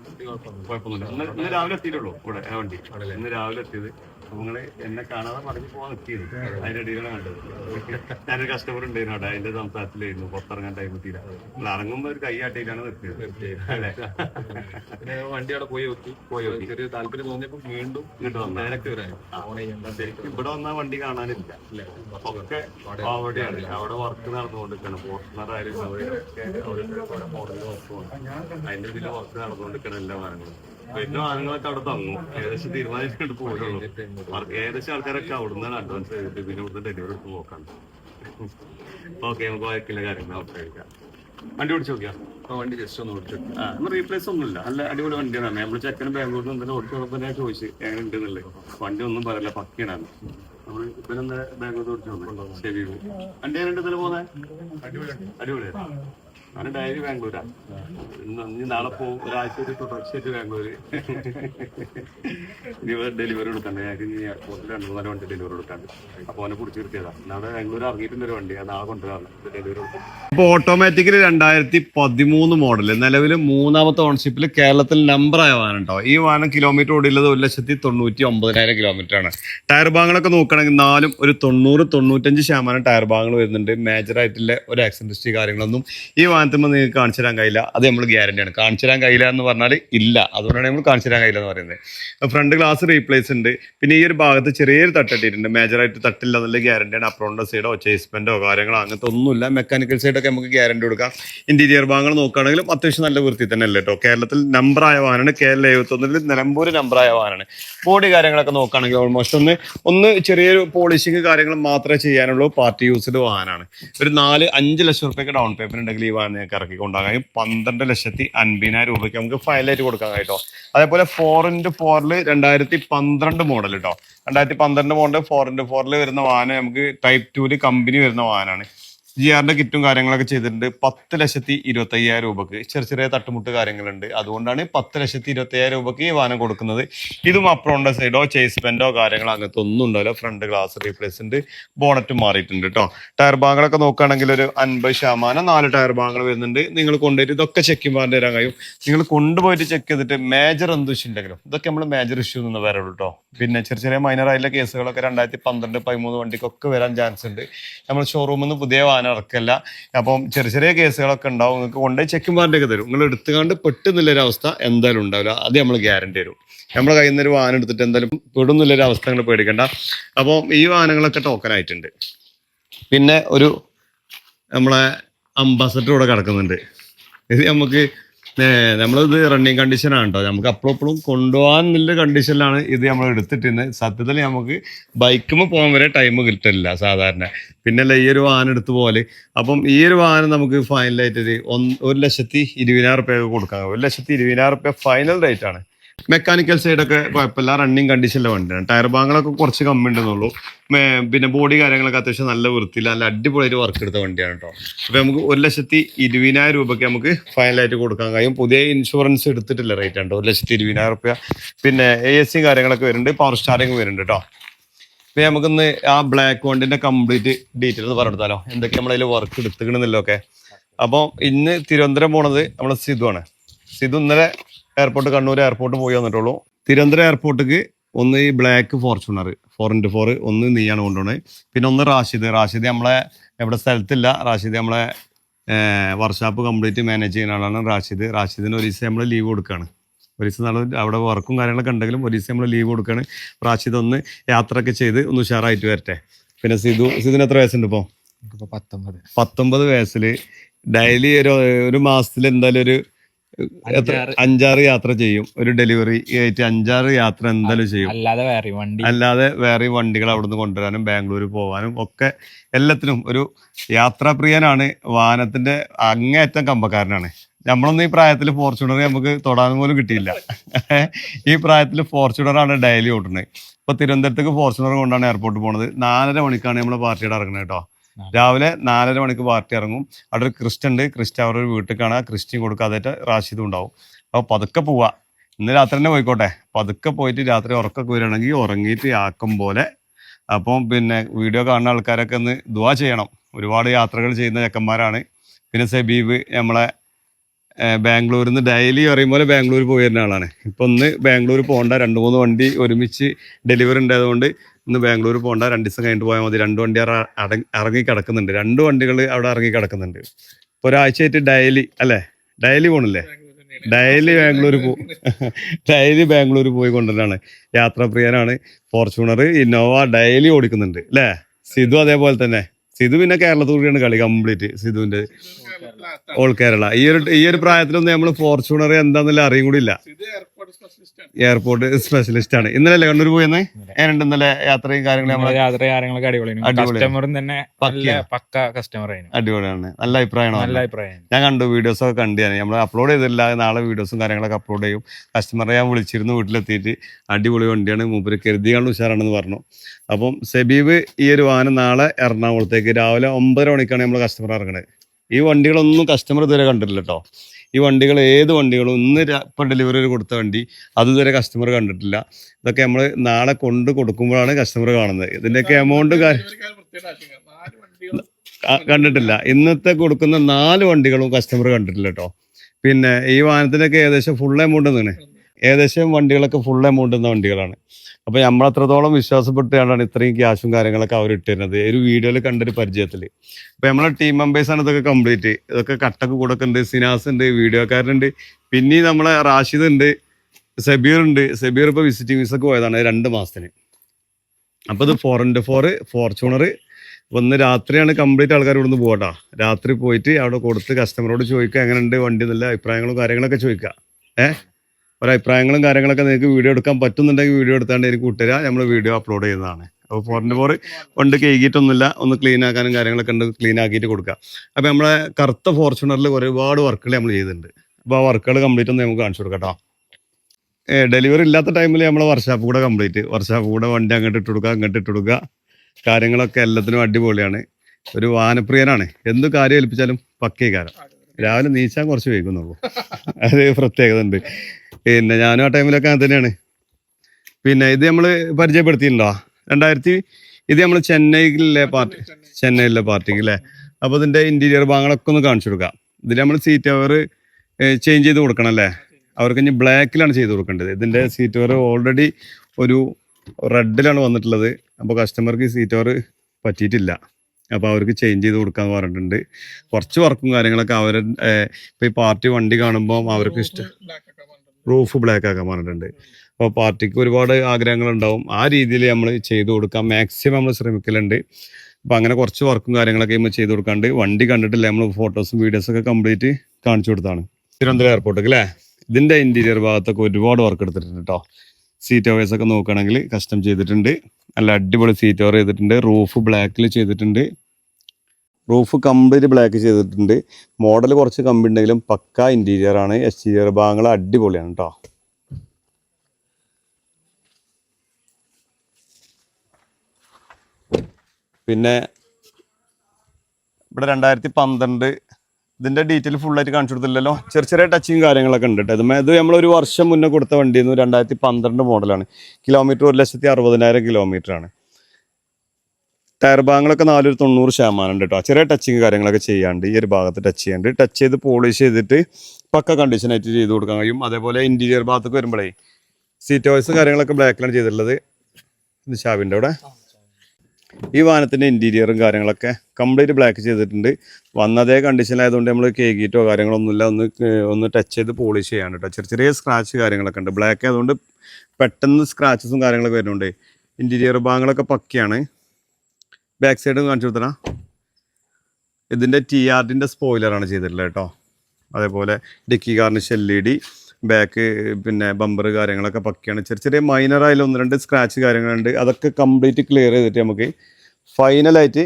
കുഴപ്പമൊന്നുമില്ല. ഇന്ന് ഇന്ന് രാവിലെ എത്തിയിട്ടുള്ളൂ ഇവിടെ ആ വണ്ടി. ഇന്ന് രാവിലെ എത്തിയത്.
അപ്പൊ നിങ്ങൾ എന്നെ കാണാതെ മടങ്ങി പോകാൻ നിൽക്കിയത് അതിന്റെ ഇടയിലാണ് കണ്ടത്. ഞാനൊരു കസ്റ്റമർ ഉണ്ടായിരുന്നു അവിടെ. അതിന്റെ സംസാരത്തിലായിരുന്നു. പുറത്തിറങ്ങാൻ ടൈം കിട്ടിയില്ല. നിങ്ങൾ ഇറങ്ങുമ്പോ ഒരു കൈയാട്ടിയിട്ടാണ് നിർത്തിയത്.
പിന്നെ വണ്ടി അവിടെ പോയി നോക്കി
പോയി നോക്കി.
ചെറിയ താല്പര്യം തോന്നിയപ്പോ വീണ്ടും
ഇങ്ങോട്ട് വന്നു.
ഡയറക്റ്റ് വരാൻ. ഓൺ ചെയ്യണ്ട
ശരിക്കും ഇവിടെ വന്ന വണ്ടി കാണാനില്ല. ഒക്കെ അവിടെയാണ്. അവിടെ. വർക്ക് നടന്നുകൊണ്ടിരിക്കണം ഫോർച്ചുനർ ആയാലും അവരൊക്കെ അവിടെ മോഡൽ വർക്ക് അതിന്റെ ഇതിൽ വർക്ക് നടന്നുകൊണ്ടിരിക്കണം എല്ലാ വാഹനങ്ങളും പിന്നെ വാഹനങ്ങളൊക്കെ അവിടെ തങ്ങും. ഏകദേശം തീരുമാനിച്ചിട്ട് വർക്ക് ഏകദേശം ആൾക്കാരൊക്കെ അവിടുന്ന് അഡ്വാൻസ് ചെയ്തിട്ട് പിന്നെ ഇവിടുന്ന് ഡെലിവറി എടുത്ത് നോക്കാം ഓക്കെ നമുക്ക് വായിക്കില്ല കാര്യങ്ങൾ വണ്ടി ഓടിച്ചു നോക്കിയാ?
വണ്ടി ജസ്റ്റ് ഒന്ന് ഓടിച്ചു
റീപ്ലേസ് ഒന്നുമില്ല. നല്ല അടിപൊളി വണ്ടിയാണ്. നമ്മൾ ചെക്കനും ബാംഗ്ലൂരിൽ നിന്ന് ഓടിച്ചു ഞാൻ ചോദിച്ചു എങ്ങനെ ഉണ്ടെന്നല്ലേ വണ്ടി ഒന്നും പറയില്ല പക്കിയാണ്. നമ്മൾ ഇവനെന്താ ബാംഗ്ലൂർ ഓടിച്ചു വന്നത് ശരി വണ്ടി എങ്ങനെ ഉണ്ടെന്നല്ലേ പോകുന്നത് അടിപൊളിയാണ് ഞാൻ ഡയറി ബാംഗ്ലൂരാ. ഇന്ന് ഇനി നാളെ പോകും ഒരാഴ്ച ഒരു തുടർച്ചയായിട്ട് ബാംഗ്ലൂര്. ഇനി ഡെലിവറി കൊടുക്കണ്ട? ഞങ്ങൾക്ക് ഇനി എയർപോർട്ടിൽ രണ്ട് മൂന്നാൽ വണ്ടി ഡെലിവറി കൊടുക്കാണ്ട് അപ്പൊ അവനെ പിടിച്ച് നിർത്തിയതാ. നാളെ ബാംഗ്ലൂർ ഇറങ്ങിയിട്ടുണ്ട് ഒരു വണ്ടി. നാളെ കൊണ്ടുവരാണ് ഡെലിവറി
ഇപ്പോൾ ഓട്ടോമാറ്റിക്കലി രണ്ടായിരത്തി പതിമൂന്ന് മോഡൽ നിലവിൽ മൂന്നാമത്തെ ഓൺഷിപ്പിൽ കേരളത്തിൽ നമ്പർ ആയ വാഹനം കേട്ടോ ഈ വാഹനം കിലോമീറ്റർ ഓടിയുള്ളത് ഒരു ലക്ഷത്തി തൊണ്ണൂറ്റി ഒമ്പതിനായിരം കിലോമീറ്റർ ആണ്. ടയർ ഭാഗങ്ങളൊക്കെ നോക്കുകയാണെങ്കിൽ നാലും ഒരു തൊണ്ണൂറ് തൊണ്ണൂറ്റഞ്ച് ശതമാനം ടയർ ഭാഗങ്ങൾ വരുന്നുണ്ട്. മേജർ ആയിട്ടുള്ള ഒരു ആക്സിഡന്റ് ഹിസ്റ്ററി കാര്യങ്ങളൊന്നും ഈ വാഹനത്തിൽ നിങ്ങൾക്ക് കാണിച്ചു തരാൻ കഴിയില്ല. അത് നമ്മൾ ഗ്യാരണ്ടിയാണ് കാണിച്ചു തരാൻ കഴിയില്ല എന്ന് പറഞ്ഞാൽ ഇല്ല. അതുകൊണ്ടാണ് നമ്മൾ കാണിച്ചു തരാൻ കഴിയില്ല എന്ന് പറയുന്നത്. ഫ്രണ്ട് ഗ്ലാസ് റീപ്ലേസ് ഉണ്ട്. പിന്നെ ഈ ഒരു ഭാഗത്ത് ചെറിയൊരു തട്ടിട്ടിട്ടുണ്ട് മേജറായിട്ട് തട്ടില്ല എന്നുള്ള ഗ്യാരണ്ടിയാണ് അപ്രോണ്ട സൈഡോ ചേസ്മെന്റോ കാര്യങ്ങളോ അങ്ങനത്തെ ഒന്നുമില്ല. മെക്കാനിക്കൽ സൈഡൊക്കെ നമുക്ക് ഗ്യാരണ്ടി കൊടുക്കാം. ഇന്റീരിയർ ഭാഗങ്ങൾ നോക്കുകയാണെങ്കിലും അത്യാവശ്യം നല്ല വൃത്തി തന്നെ അല്ലേ കേട്ടോ കേരളത്തിൽ നമ്പറായ വാഹനമാണ്. കേരള എഴുപത്തൊന്നിൽ നിലമ്പൂർ നമ്പറായ വാഹനമാണ്. ബോഡി കാര്യങ്ങളൊക്കെ നോക്കുകയാണെങ്കിൽ ഓൾമോസ്റ്റ് ഒന്ന് ഒന്ന് ചെറിയൊരു പോളിഷിങ് കാര്യങ്ങൾ മാത്രമേ ചെയ്യാനുള്ളൂ. പാർട്ടി യൂസ്ഡ് വാഹനമാണ്. ഒരു നാല് അഞ്ച് ലക്ഷം റുപ്യൊക്കെ ഡൗൺ പേയ്മെന്റ് ഉണ്ടെങ്കിൽ ഈ വാഹനം നിങ്ങൾക്ക് ഇറക്കി കൊണ്ടുപോകാൻ കഴിയും പന്ത്രണ്ട് ലക്ഷത്തി അൻപതിനായിരം രൂപയ്ക്ക് നമുക്ക് ഫയലായിട്ട് കൊടുക്കാൻ കേട്ടോ. അതേപോലെ ഫോർ ഇന്റു ഫോറിൽ രണ്ടായിരത്തി പന്ത്രണ്ട് മോഡൽ കേട്ടോ രണ്ടായിരത്തി പന്ത്രണ്ട് മോഡൽ ഫോർ ഇന്റു ഫോറിൽ വരുന്ന വാഹനം നമുക്ക് ടൈപ്പ് ടൂൽ കമ്പനി വരുന്ന വാഹനമാണ്. ജി ആറിന്റെ കിറ്റും കാര്യങ്ങളൊക്കെ ചെയ്തിട്ടുണ്ട്. പത്ത് ലക്ഷത്തി ഇരുപത്തി അയ്യായിരം രൂപക്ക് ചെറിയ ചെറിയ തട്ടുമുട്ട് കാര്യങ്ങളുണ്ട്. അതുകൊണ്ടാണ് പത്ത് ലക്ഷത്തി ഇരുപത്തി അയ്യായിരം രൂപക്ക് ഈ വാഹനം കൊടുക്കുന്നത്. ഇതും അപ്രോണ്ട സൈഡോ ചേസ് പെൻഡോ കാര്യങ്ങളോ അങ്ങനത്തെ ഒന്നും ഉണ്ടാവില്ല. ഫ്രണ്ട് ഗ്ലാസ് റീപ്ലേസ് ഉണ്ട്. ബോണറ്റും മാറിയിട്ടുണ്ട് കേട്ടോ ടയർ ഭാഗങ്ങളൊക്കെ നോക്കുകയാണെങ്കിൽ ഒരു അൻപത് ശതമാനം നാല് ടയർ ഭാഗങ്ങൾ വരുന്നുണ്ട്. നിങ്ങൾ കൊണ്ടുപോയിട്ട് ഇതൊക്കെ ചെക്ക് ചെയ്യുമ്പോൾ തരാൻ കഴിയും. നിങ്ങൾ കൊണ്ടുപോയിട്ട് ചെക്ക് ചെയ്തിട്ട് മേജർ എന്ത് ഇഷ്യൂ ഉണ്ടെങ്കിലും ഇതൊക്കെ നമ്മൾ മേജർ ഇഷ്യൂ നിന്ന് വരുള്ളൂ കേട്ടോ പിന്നെ ചെറിയ ചെറിയ മൈനർ ആയിട്ടുള്ള കേസുകളൊക്കെ രണ്ടായിരത്തി പന്ത്രണ്ട് പതിമൂന്ന് വണ്ടിക്കൊക്കെ വരാൻ ചാൻസ് ഉണ്ട്. നമ്മൾ ഷോറൂമിൽ നിന്ന് പുതിയ വാഹനം ഇറക്കല്ല. അപ്പം ചെറിയ ചെറിയ കേസുകളൊക്കെ ഉണ്ടാവും. നിങ്ങൾക്ക് കൊണ്ടുപോയി ചെക്കും വാറണ്ടിയൊക്കെ തരും. നിങ്ങൾ എടുത്തുകൊണ്ട് പെട്ടെന്നുള്ളൊരു അവസ്ഥ എന്തായാലും ഉണ്ടാവില്ല. അത് നമ്മൾ ഗ്യാരണ്ടി തരും. നമ്മൾ കയ്യിൽ നിന്ന് ഒരു വാഹനം എടുത്തിട്ട് എന്തായാലും പെടുന്നുള്ളൊരു അവസ്ഥ നിങ്ങൾ പേടിക്കണ്ട. അപ്പം ഈ വാഹനങ്ങളൊക്കെ ടോക്കൺ ആയിട്ടുണ്ട്. പിന്നെ ഒരു നമ്മളെ അംബാസഡർ ഇവിടെ കിടക്കുന്നുണ്ട്. ഇത് നമുക്ക് നമ്മളിത് റണ്ണിങ് കണ്ടീഷനാണ് കേട്ടോ നമുക്ക് അപ്പോഴും കൊണ്ടുപോകാൻ നല്ല കണ്ടീഷനിലാണ് ഇത് നമ്മൾ എടുത്തിട്ടിരുന്നത് സത്യത്തിൽ നമുക്ക് ബൈക്കുമ്പോൾ പോകാൻ വരെ ടൈം കിട്ടില്ല സാധാരണ. പിന്നല്ല ഈ ഒരു വാഹനം എടുത്തു പോലെ അപ്പം ഈ ഒരു വാഹനം നമുക്ക് ഫൈനലായിട്ട് ഒരു ഒന്ന് ഒരു ലക്ഷത്തി ഇരുപതിനായിരം റുപ്യ കൊടുക്കാം ഒരു ലക്ഷത്തി ഇരുപതിനായിരം റുപ്യ ഫൈനൽ റേറ്റ് ആണ്. മെക്കാനിക്കൽ സൈഡൊക്കെ കുഴപ്പമില്ല. റണ്ണിങ് കണ്ടീഷനിലെ വണ്ടിയാണ്. ടയർ ഭാഗങ്ങളൊക്കെ കുറച്ച് കമ്മി ഉണ്ടെന്നുള്ളൂ. പിന്നെ ബോഡി കാര്യങ്ങളൊക്കെ അത്യാവശ്യം നല്ല വൃത്തിയിൽ നല്ല അടിപൊളിയായിട്ട് വർക്ക് എടുത്ത വണ്ടിയാണ് കേട്ടോ അപ്പോൾ നമുക്ക് ഒരു ലക്ഷത്തി ഇരുപതിനായിരം രൂപയ്ക്ക് നമുക്ക് ഫൈനലായിട്ട് കൊടുക്കാൻ കഴിയും. പുതിയ ഇൻഷുറൻസ് എടുത്തിട്ടില്ല റേറ്റ് ഉണ്ട് ഒരു ലക്ഷത്തി ഇരുപതിനായിരം റുപ്യ. പിന്നെ എ എസ് സി കാര്യങ്ങളൊക്കെ വരുന്നുണ്ട്. പവർ സ്റ്റാറിങ് വരുന്നുണ്ട് കേട്ടോ ഇപ്പൊ നമുക്കൊന്ന് ആ ബ്ലാക്ക് വണ്ടിന്റെ കംപ്ലീറ്റ് ഡീറ്റെയിൽസ് പറഞ്ഞെടുത്താലോ എന്തൊക്കെ നമ്മളതിൽ വർക്ക് എടുത്തുകണെന്നല്ലോ ഒക്കെ അപ്പോൾ ഇന്ന് തിരുവനന്തപുരം പോണത് നമ്മളെ സിധു ആണ്. സിധു ഇന്നലെ എയർപോർട്ട് കണ്ണൂർ എയർപോർട്ട് പോയി വന്നിട്ടുള്ളൂ. തിരുവനന്തപുരം എയർപോർട്ടിക്ക് ഒന്ന് ഈ black Fortuner four into four ഒന്ന് നീയാണ് കൊണ്ടുപോണത് പിന്നെ ഒന്ന് റാഷിദ് റാഷിദ് നമ്മളെ എവിടെ സ്ഥലത്തില്ല. റാഷിദ് നമ്മളെ വർക്ക്ഷോപ്പ് കംപ്ലീറ്റ് മാനേജ് ചെയ്യുന്ന ആളാണ് റാഷിദ് റാഷിദിന് ഒരു ദിവസം നമ്മൾ ലീവ് കൊടുക്കുകയാണ് ഒരു ദിവസം അവിടെ വർക്കും കാര്യങ്ങളൊക്കെ ഉണ്ടെങ്കിലും ഒരു ദിവസം നമ്മൾ ലീവ് കൊടുക്കുകയാണ് റാഷിദ് ഒന്ന് യാത്രയൊക്കെ ചെയ്ത് ഒന്ന് ഉഷാറായിട്ട് വരട്ടെ. പിന്നെ സിധു സിധുന് എത്ര വയസ്സുണ്ട് ഇപ്പോൾ
ഇപ്പൊ പത്തൊമ്പത്.
പത്തൊമ്പത് വയസ്സിൽ ഡെയിലി ഒരു ഒരു മാസത്തിൽ എന്തായാലും ഒരു അഞ്ചാറ് യാത്ര ചെയ്യും. ഒരു ഡെലിവറി ആയിട്ട് അഞ്ചാറ് യാത്ര എന്തായാലും ചെയ്യും.
അല്ലാതെ വേറെ വണ്ടി.
അല്ലാതെ വേറെ വണ്ടികൾ അവിടുന്ന് കൊണ്ടുവരാനും ബാംഗ്ലൂർ പോവാനും ഒക്കെ എല്ലാത്തിനും ഒരു യാത്രാപ്രിയനാണ് വാഹനത്തിന്റെ അങ്ങേയറ്റം കമ്പക്കാരനാണ്. നമ്മളൊന്നും ഈ പ്രായത്തിൽ ഫോർച്യൂണർ നമുക്ക് തൊടാൻ പോലും കിട്ടിയില്ല. ഈ പ്രായത്തിൽ ഫോർച്യൂണറാണ് ഡെയിലി ഓട്ടുന്നത്. ഇപ്പൊ തിരുവനന്തപുരത്തേക്ക് ഫോർച്യൂണർ കൊണ്ടാണ് എയർപോർട്ടിൽ പോണത്. നാലര മണിക്കാണ് നമ്മൾ പാർട്ടിയുടെ ഇറങ്ങുന്നത് കേട്ടോ. രാവിലെ നാലര മണിക്ക് പാർട്ടി ഇറങ്ങും. അവിടെ ഒരു ക്രിസ്റ്റ് ഉണ്ട്. ക്രിസ്റ്റ് അവരുടെ ഒരു വീട്ടിൽ കാണാം. ക്രിസ്റ്റി കൊടുക്കാതായിട്ട് ഉണ്ടാവും. അപ്പോൾ പതുക്കെ പോവാ. ഇന്ന് രാത്രി തന്നെ പോയിക്കോട്ടെ. പതുക്കെ പോയിട്ട് രാത്രി ഉറക്കൊക്കെ വരികയാണെങ്കിൽ ഉറങ്ങിയിട്ട് ആക്കും പോലെ. അപ്പം പിന്നെ വീഡിയോ കാണുന്ന ആൾക്കാരൊക്കെ ഒന്ന് ദുവാ ചെയ്യണം. ഒരുപാട് യാത്രകൾ ചെയ്യുന്ന ചെക്കന്മാരാണ്. പിന്നെ സബീബ് നമ്മളെ ബാംഗ്ലൂരിൽ നിന്ന് ഡെയിലി പറയും പോലെ ബാംഗ്ലൂർ പോയി വരുന്ന ആളാണ്. ഇപ്പൊ ഒന്ന് ബാംഗ്ലൂർ പോകേണ്ട. രണ്ട് മൂന്ന് വണ്ടി ഒരുമിച്ച് ഡെലിവറി ഉണ്ടായതുകൊണ്ട് ഇന്ന് ബാംഗ്ലൂർ പോകണ്ട രണ്ട് ദിവസം കഴിഞ്ഞിട്ട് പോയാൽ മതി. രണ്ട് വണ്ടി ഇറങ്ങി കിടക്കുന്നുണ്ട്. രണ്ട് വണ്ടികൾ അവിടെ ഇറങ്ങി കിടക്കുന്നുണ്ട്. ഇപ്പൊ ഒരാഴ്ചയായിട്ട് ഡയലി അല്ലേ? ഡയലി പോണില്ലേ? ഡയലി ബാംഗ്ലൂർ പോ ഡയലി ബാംഗ്ലൂർ പോയി കൊണ്ടുവരാണ്. യാത്രാപ്രിയനാണ് ഫോർച്യൂണർ ഇന്നോവ ഡയലി ഓടിക്കുന്നുണ്ട് അല്ലേ? സിധു അതേപോലെ തന്നെ. സിധു പിന്നെ കേരളത്തോടെയാണ് കളി കംപ്ലീറ്റ് സിധുവിന്റെ ഓൾ കേരള. ഈ ഒരു ഈ ഒരു പ്രായത്തിലൊന്നും നമ്മൾ ഫോർച്യൂണർ എന്താന്നുള്ള അറിയും കൂടി ഇല്ല.
എയർപോർട്ട് സ്പെഷ്യലിസ്റ്റ് ആണ്.
ഇന്നലെ കണ്ണൂർ പോയെന്ന് ഏനുണ്ട് ഇന്നലെ. യാത്രയും കാര്യങ്ങളും
യാത്ര കാര്യങ്ങളൊക്കെ അടിപൊളിയാണ്. കസ്റ്റമറും തന്നെ. പക്ക കസ്റ്റമർ
അടിപൊളിയാണ്. നല്ല അഭിപ്രായമാണ്.
നല്ല അഭിപ്രായം
ഞാൻ കണ്ടു വീഡിയോസ് ഒക്കെ കണ്ടു ഞാൻ. നമ്മൾ അപ്ലോഡ് ചെയ്തില്ല. നാളെ വീഡിയോസും കാര്യങ്ങളൊക്കെ അപ്ലോഡ് ചെയ്യും. കസ്റ്റമറെ ഞാൻ വിളിച്ചിരുന്നു വീട്ടിലെത്തിയിട്ട്. അടിപൊളി വണ്ടിയാണ്. മൂപ്പര് കരുതിയാണ് ഉഷാറാണെന്ന് പറഞ്ഞു. അപ്പം സെബീബ് ഈ ഒരു വാഹനം നാളെ എറണാകുളത്തേക്ക് രാവിലെ ഒമ്പതര മണിക്കാണ് നമ്മൾ കസ്റ്റമർ ഇറങ്ങുന്നത് ഈ വണ്ടികളൊന്നും കസ്റ്റമർ ഇതുവരെ കണ്ടിട്ടില്ല കേട്ടോ ഈ വണ്ടികൾ ഏത് വണ്ടികളും ഇന്ന് ഇപ്പം ഡെലിവറി കൊടുത്ത വണ്ടി അത് ഇതുവരെ കസ്റ്റമർ കണ്ടിട്ടില്ല. ഇതൊക്കെ നമ്മൾ നാളെ കൊണ്ട് കൊടുക്കുമ്പോഴാണ് കസ്റ്റമർ കാണുന്നത്. ഇതിന്റെയൊക്കെ എമൗണ്ട് കണ്ടിട്ടില്ല. ഇന്നത്തെ കൊടുക്കുന്ന നാല് വണ്ടികളും കസ്റ്റമർ കണ്ടിട്ടില്ല കേട്ടോ പിന്നെ ഈ വാഹനത്തിനൊക്കെ ഏകദേശം ഫുൾ എമൗണ്ട് എന്നാണ്. ഏകദേശം വണ്ടികളൊക്കെ ഫുൾ എമൗണ്ട് എന്ന വണ്ടികളാണ്. അപ്പൊ നമ്മൾ അത്രത്തോളം വിശ്വാസപ്പെട്ടാണ് ഇത്രയും ക്യാഷും കാര്യങ്ങളൊക്കെ അവർ ഇട്ടിരുന്നത്. ഒരു വീഡിയോയിൽ കണ്ടൊരു പരിചയത്തിൽ അപ്പോൾ നമ്മളെ ടീം മെമ്പേഴ്സ് ആണ് ഇതൊക്കെ കംപ്ലീറ്റ് ഇതൊക്കെ കട്ടക്ക് കൂടൊക്കെ ഉണ്ട് സിനാസ് ഉണ്ട് വീഡിയോക്കാരുണ്ട് പിന്നെ നമ്മളെ റാഷിദ് ഉണ്ട് സബീർ ഉണ്ട്. സബീർ ഇപ്പോൾ വിസിറ്റിംഗ് വിസക്ക് പോയതാണ് രണ്ട് മാസത്തിന്. അപ്പോൾ ഇത് ഫോർ ഇന്റു ഫോർ ഫോർച്യൂണർ ഒന്ന് രാത്രിയാണ് കംപ്ലീറ്റ് ആൾക്കാർ ഇവിടുന്ന് പോകട്ടോ രാത്രി പോയിട്ട് അവിടെ കൊടുത്ത് കസ്റ്റമറോട് ചോദിക്കുക എങ്ങനെയുണ്ട് വണ്ടി നല്ല അഭിപ്രായങ്ങളും കാര്യങ്ങളൊക്കെ ചോദിക്കുക. ഏഹ് ഒരു അഭിപ്രായങ്ങളും കാര്യങ്ങളൊക്കെ നിങ്ങൾക്ക് വീഡിയോ എടുക്കാൻ പറ്റുന്നുണ്ടെങ്കിൽ വീഡിയോ എടുത്താണ്ട് എനിക്ക് കൂട്ടുതരാം നമ്മൾ വീഡിയോ അപ്ലോഡ് ചെയ്യുന്നതാണ്. അപ്പോൾ ഫോറിന്റെ ഫോർ കൊണ്ട് കഴുകിയിട്ടൊന്നുമില്ല. ഒന്ന് ക്ലീൻ ആക്കാനും കാര്യങ്ങളൊക്കെ ഉണ്ട്. ക്ലീൻ ആക്കിയിട്ട് കൊടുക്കുക. അപ്പോൾ നമ്മളെ കറുത്ത ഫോർച്യൂണറിൽ ഒരുപാട് വർക്കുകൾ നമ്മൾ ചെയ്തിട്ടുണ്ട്. അപ്പോൾ ആ വർക്കുകൾ കംപ്ലീറ്റ് ഒന്ന് നമുക്ക് കാണിച്ചു കൊടുക്കാം കേട്ടോ ഡെലിവറി ഇല്ലാത്ത ടൈമിൽ നമ്മൾ വർഷാപ്പ് കൂടെ കംപ്ലീറ്റ് വർഷാപ്പ് കൂടെ വണ്ടി അങ്ങോട്ട് ഇട്ട് കൊടുക്കുക അങ്ങോട്ട് ഇട്ട് കൊടുക്കുക. കാര്യങ്ങളൊക്കെ എല്ലാത്തിനും അടിപൊളിയാണ്. ഒരു വാഹനപ്രിയനാണ് എന്ത് കാര്യം ഏൽപ്പിച്ചാലും പക്കേ കാരം രാവിലെ നീച്ചാൻ കുറച്ച് വൈകുന്നുള്ളൂ. അത് പ്രത്യേകത ഉണ്ട്. പിന്നെ ഞാനും ആ ടൈമിലൊക്കെ അങ്ങനെ തന്നെയാണ്. പിന്നെ ഇത് നമ്മൾ പരിചയപ്പെടുത്തിയിട്ടുണ്ടോ? രണ്ടായിരത്തി ഇത് നമ്മൾ ചെന്നൈയിലെ പാർട്ടി ചെന്നൈയിലെ പാർട്ടിക്ക് അല്ലേ അപ്പോൾ ഇതിന്റെ ഇന്റീരിയർ ഭാഗങ്ങളൊക്കെ ഒന്ന് കാണിച്ചു കൊടുക്കാം. ഇതിൽ നമ്മൾ സീറ്റ് അവർ ചേഞ്ച് ചെയ്ത് കൊടുക്കണം അല്ലേ അവർക്ക് ഇനി ബ്ലാക്കിലാണ് ചെയ്ത് കൊടുക്കേണ്ടത്. ഇതിന്റെ സീറ്റ് അവർ ഓൾറെഡി ഒരു റെഡിലാണ് വന്നിട്ടുള്ളത്. അപ്പോൾ കസ്റ്റമർക്ക് സീറ്റ് അവർ പറ്റിയിട്ടില്ല. അപ്പോൾ അവർക്ക് ചേഞ്ച് ചെയ്ത് കൊടുക്കാന്ന് പറഞ്ഞിട്ടുണ്ട്. കുറച്ച് വർക്കും കാര്യങ്ങളൊക്കെ അവർ ഇപ്പോൾ ഈ പാർട്ടി വണ്ടി കാണുമ്പോൾ അവർക്ക് ഇഷ്ടം. റൂഫ് ബ്ലാക്ക് ആക്കാൻ പറഞ്ഞിട്ടുണ്ട്. അപ്പോൾ പാർട്ടിക്ക് ഒരുപാട് ആഗ്രഹങ്ങളുണ്ടാവും. ആ രീതിയിൽ നമ്മൾ ചെയ്തു കൊടുക്കാം മാക്സിമം നമ്മൾ ശ്രമിക്കലുണ്ട്. അപ്പോൾ അങ്ങനെ കുറച്ച് വർക്കും കാര്യങ്ങളൊക്കെ നമ്മൾ ചെയ്ത് കൊടുക്കാണ്ട് വണ്ടി കണ്ടിട്ടില്ല. നമ്മൾ ഫോട്ടോസും വീഡിയോസും ഒക്കെ കംപ്ലീറ്റ് കാണിച്ചു കൊടുത്താണ്. തിരുവനന്തപുരം എയർപോർട്ടിൽ അല്ലേ ഇതിന്റെ ഇന്റീരിയർ ഭാഗത്തൊക്കെ ഒരുപാട് വർക്ക് എടുത്തിട്ടുണ്ട് കേട്ടോ സീറ്റ് ഓവേഴ്സ് ഒക്കെ നോക്കുകയാണെങ്കിൽ കസ്റ്റം ചെയ്തിട്ടുണ്ട്. നല്ല അടിപൊളി സീറ്റ് ഓവർ ചെയ്തിട്ടുണ്ട്. റൂഫ് ബ്ലാക്കിൽ ചെയ്തിട്ടുണ്ട്. റൂഫ് കംപ്ലീറ്റ് ബ്ലാക്ക് ചെയ്തിട്ടുണ്ട്. മോഡൽ കുറച്ച് കമ്പി ഉണ്ടെങ്കിലും പക്ക ഇന്റീരിയർ ആണ്. എക്സ്റ്റീരിയർ ഭാഗങ്ങൾ അടിപൊളിയാണ് കേട്ടോ പിന്നെ ഇവിടെ രണ്ടായിരത്തി പന്ത്രണ്ട് ഇതിന്റെ ഡീറ്റെയിൽ ഫുൾ ആയിട്ട് കാണിച്ചു കൊടുത്തില്ലല്ലോ. ചെറിയ ചെറിയ ടച്ചിങ് കാര്യങ്ങളൊക്കെ ഉണ്ട് കേട്ടോ ഇത് നമ്മൾ ഒരു വർഷം മുന്നേ കൊടുത്ത വണ്ടിയെന്ന് രണ്ടായിരത്തി പന്ത്രണ്ട് മോഡലാണ് കിലോമീറ്റർ ഒരു ലക്ഷത്തി അറുപതിനായിരം കിലോമീറ്റർ ആണ്. ടയർ ഭാഗങ്ങളൊക്കെ നാലൊരു തൊണ്ണൂറ് ശതമാനം ഉണ്ട് കേട്ടോ ചെറിയ ടച്ചിങ് കാര്യങ്ങളൊക്കെ ചെയ്യാണ്ട് ഈ ഒരു ഭാഗത്ത് ടച്ച് ചെയ്യാണ്ട് ടച്ച് ചെയ്ത് പോളിഷ് ചെയ്തിട്ട് പക്ക കണ്ടീഷനായിട്ട് ചെയ്ത് കൊടുക്കാൻ കഴിയും. അതേപോലെ ഇന്റീരിയർ ഭാഗത്തേക്ക് വരുമ്പോഴേ സീറ്റ് വോയ്സും കാര്യങ്ങളൊക്കെ ബ്ലാക്കിലാണ് ചെയ്തിട്ടുള്ളത്. ഷാവിന്റെ അവിടെ. ഈ വാഹനത്തിന്റെ ഇന്റീരിയറും കാര്യങ്ങളൊക്കെ കംപ്ലീറ്റ് ബ്ലാക്ക് ചെയ്തിട്ടുണ്ട്. വന്നതേ കണ്ടീഷനിലായതുകൊണ്ട് നമ്മൾ കേക്കിയിട്ടോ കാര്യങ്ങളൊന്നുമില്ല. ഒന്ന് ഒന്ന് ടച്ച് ചെയ്ത് പോളിഷ് ചെയ്യാൻ കേട്ടോ ചെറിയ ചെറിയ സ്ക്രാച്ച് കാര്യങ്ങളൊക്കെ ഉണ്ട്. ബ്ലാക്ക് ആയതുകൊണ്ട് പെട്ടെന്ന് സ്ക്രാച്ചസും കാര്യങ്ങളൊക്കെ വരുന്നുണ്ട്. ഇന്റീരിയർ ഭാഗങ്ങളൊക്കെ പക്കയാണ്. ബാക്ക് സൈഡ് കാണിച്ചു കൊടുത്തണ ഇതിന്റെ ടി ആർഡിന്റെ സ്പോയിലറാണ് ചെയ്തിട്ടുള്ളത് കേട്ടോ. അതേപോലെ ഡിക്കി ഇ ഡി ബാക്ക് പിന്നെ ബമ്പർ കാര്യങ്ങളൊക്കെ പക്കിയാണ്. ചെറിയ ചെറിയ മൈനർ ആയാലും ഒന്ന് രണ്ട് സ്ക്രാച്ച് കാര്യങ്ങളുണ്ട്. അതൊക്കെ കംപ്ലീറ്റ് ക്ലിയർ ചെയ്തിട്ട് നമുക്ക് ഫൈനലായിട്ട്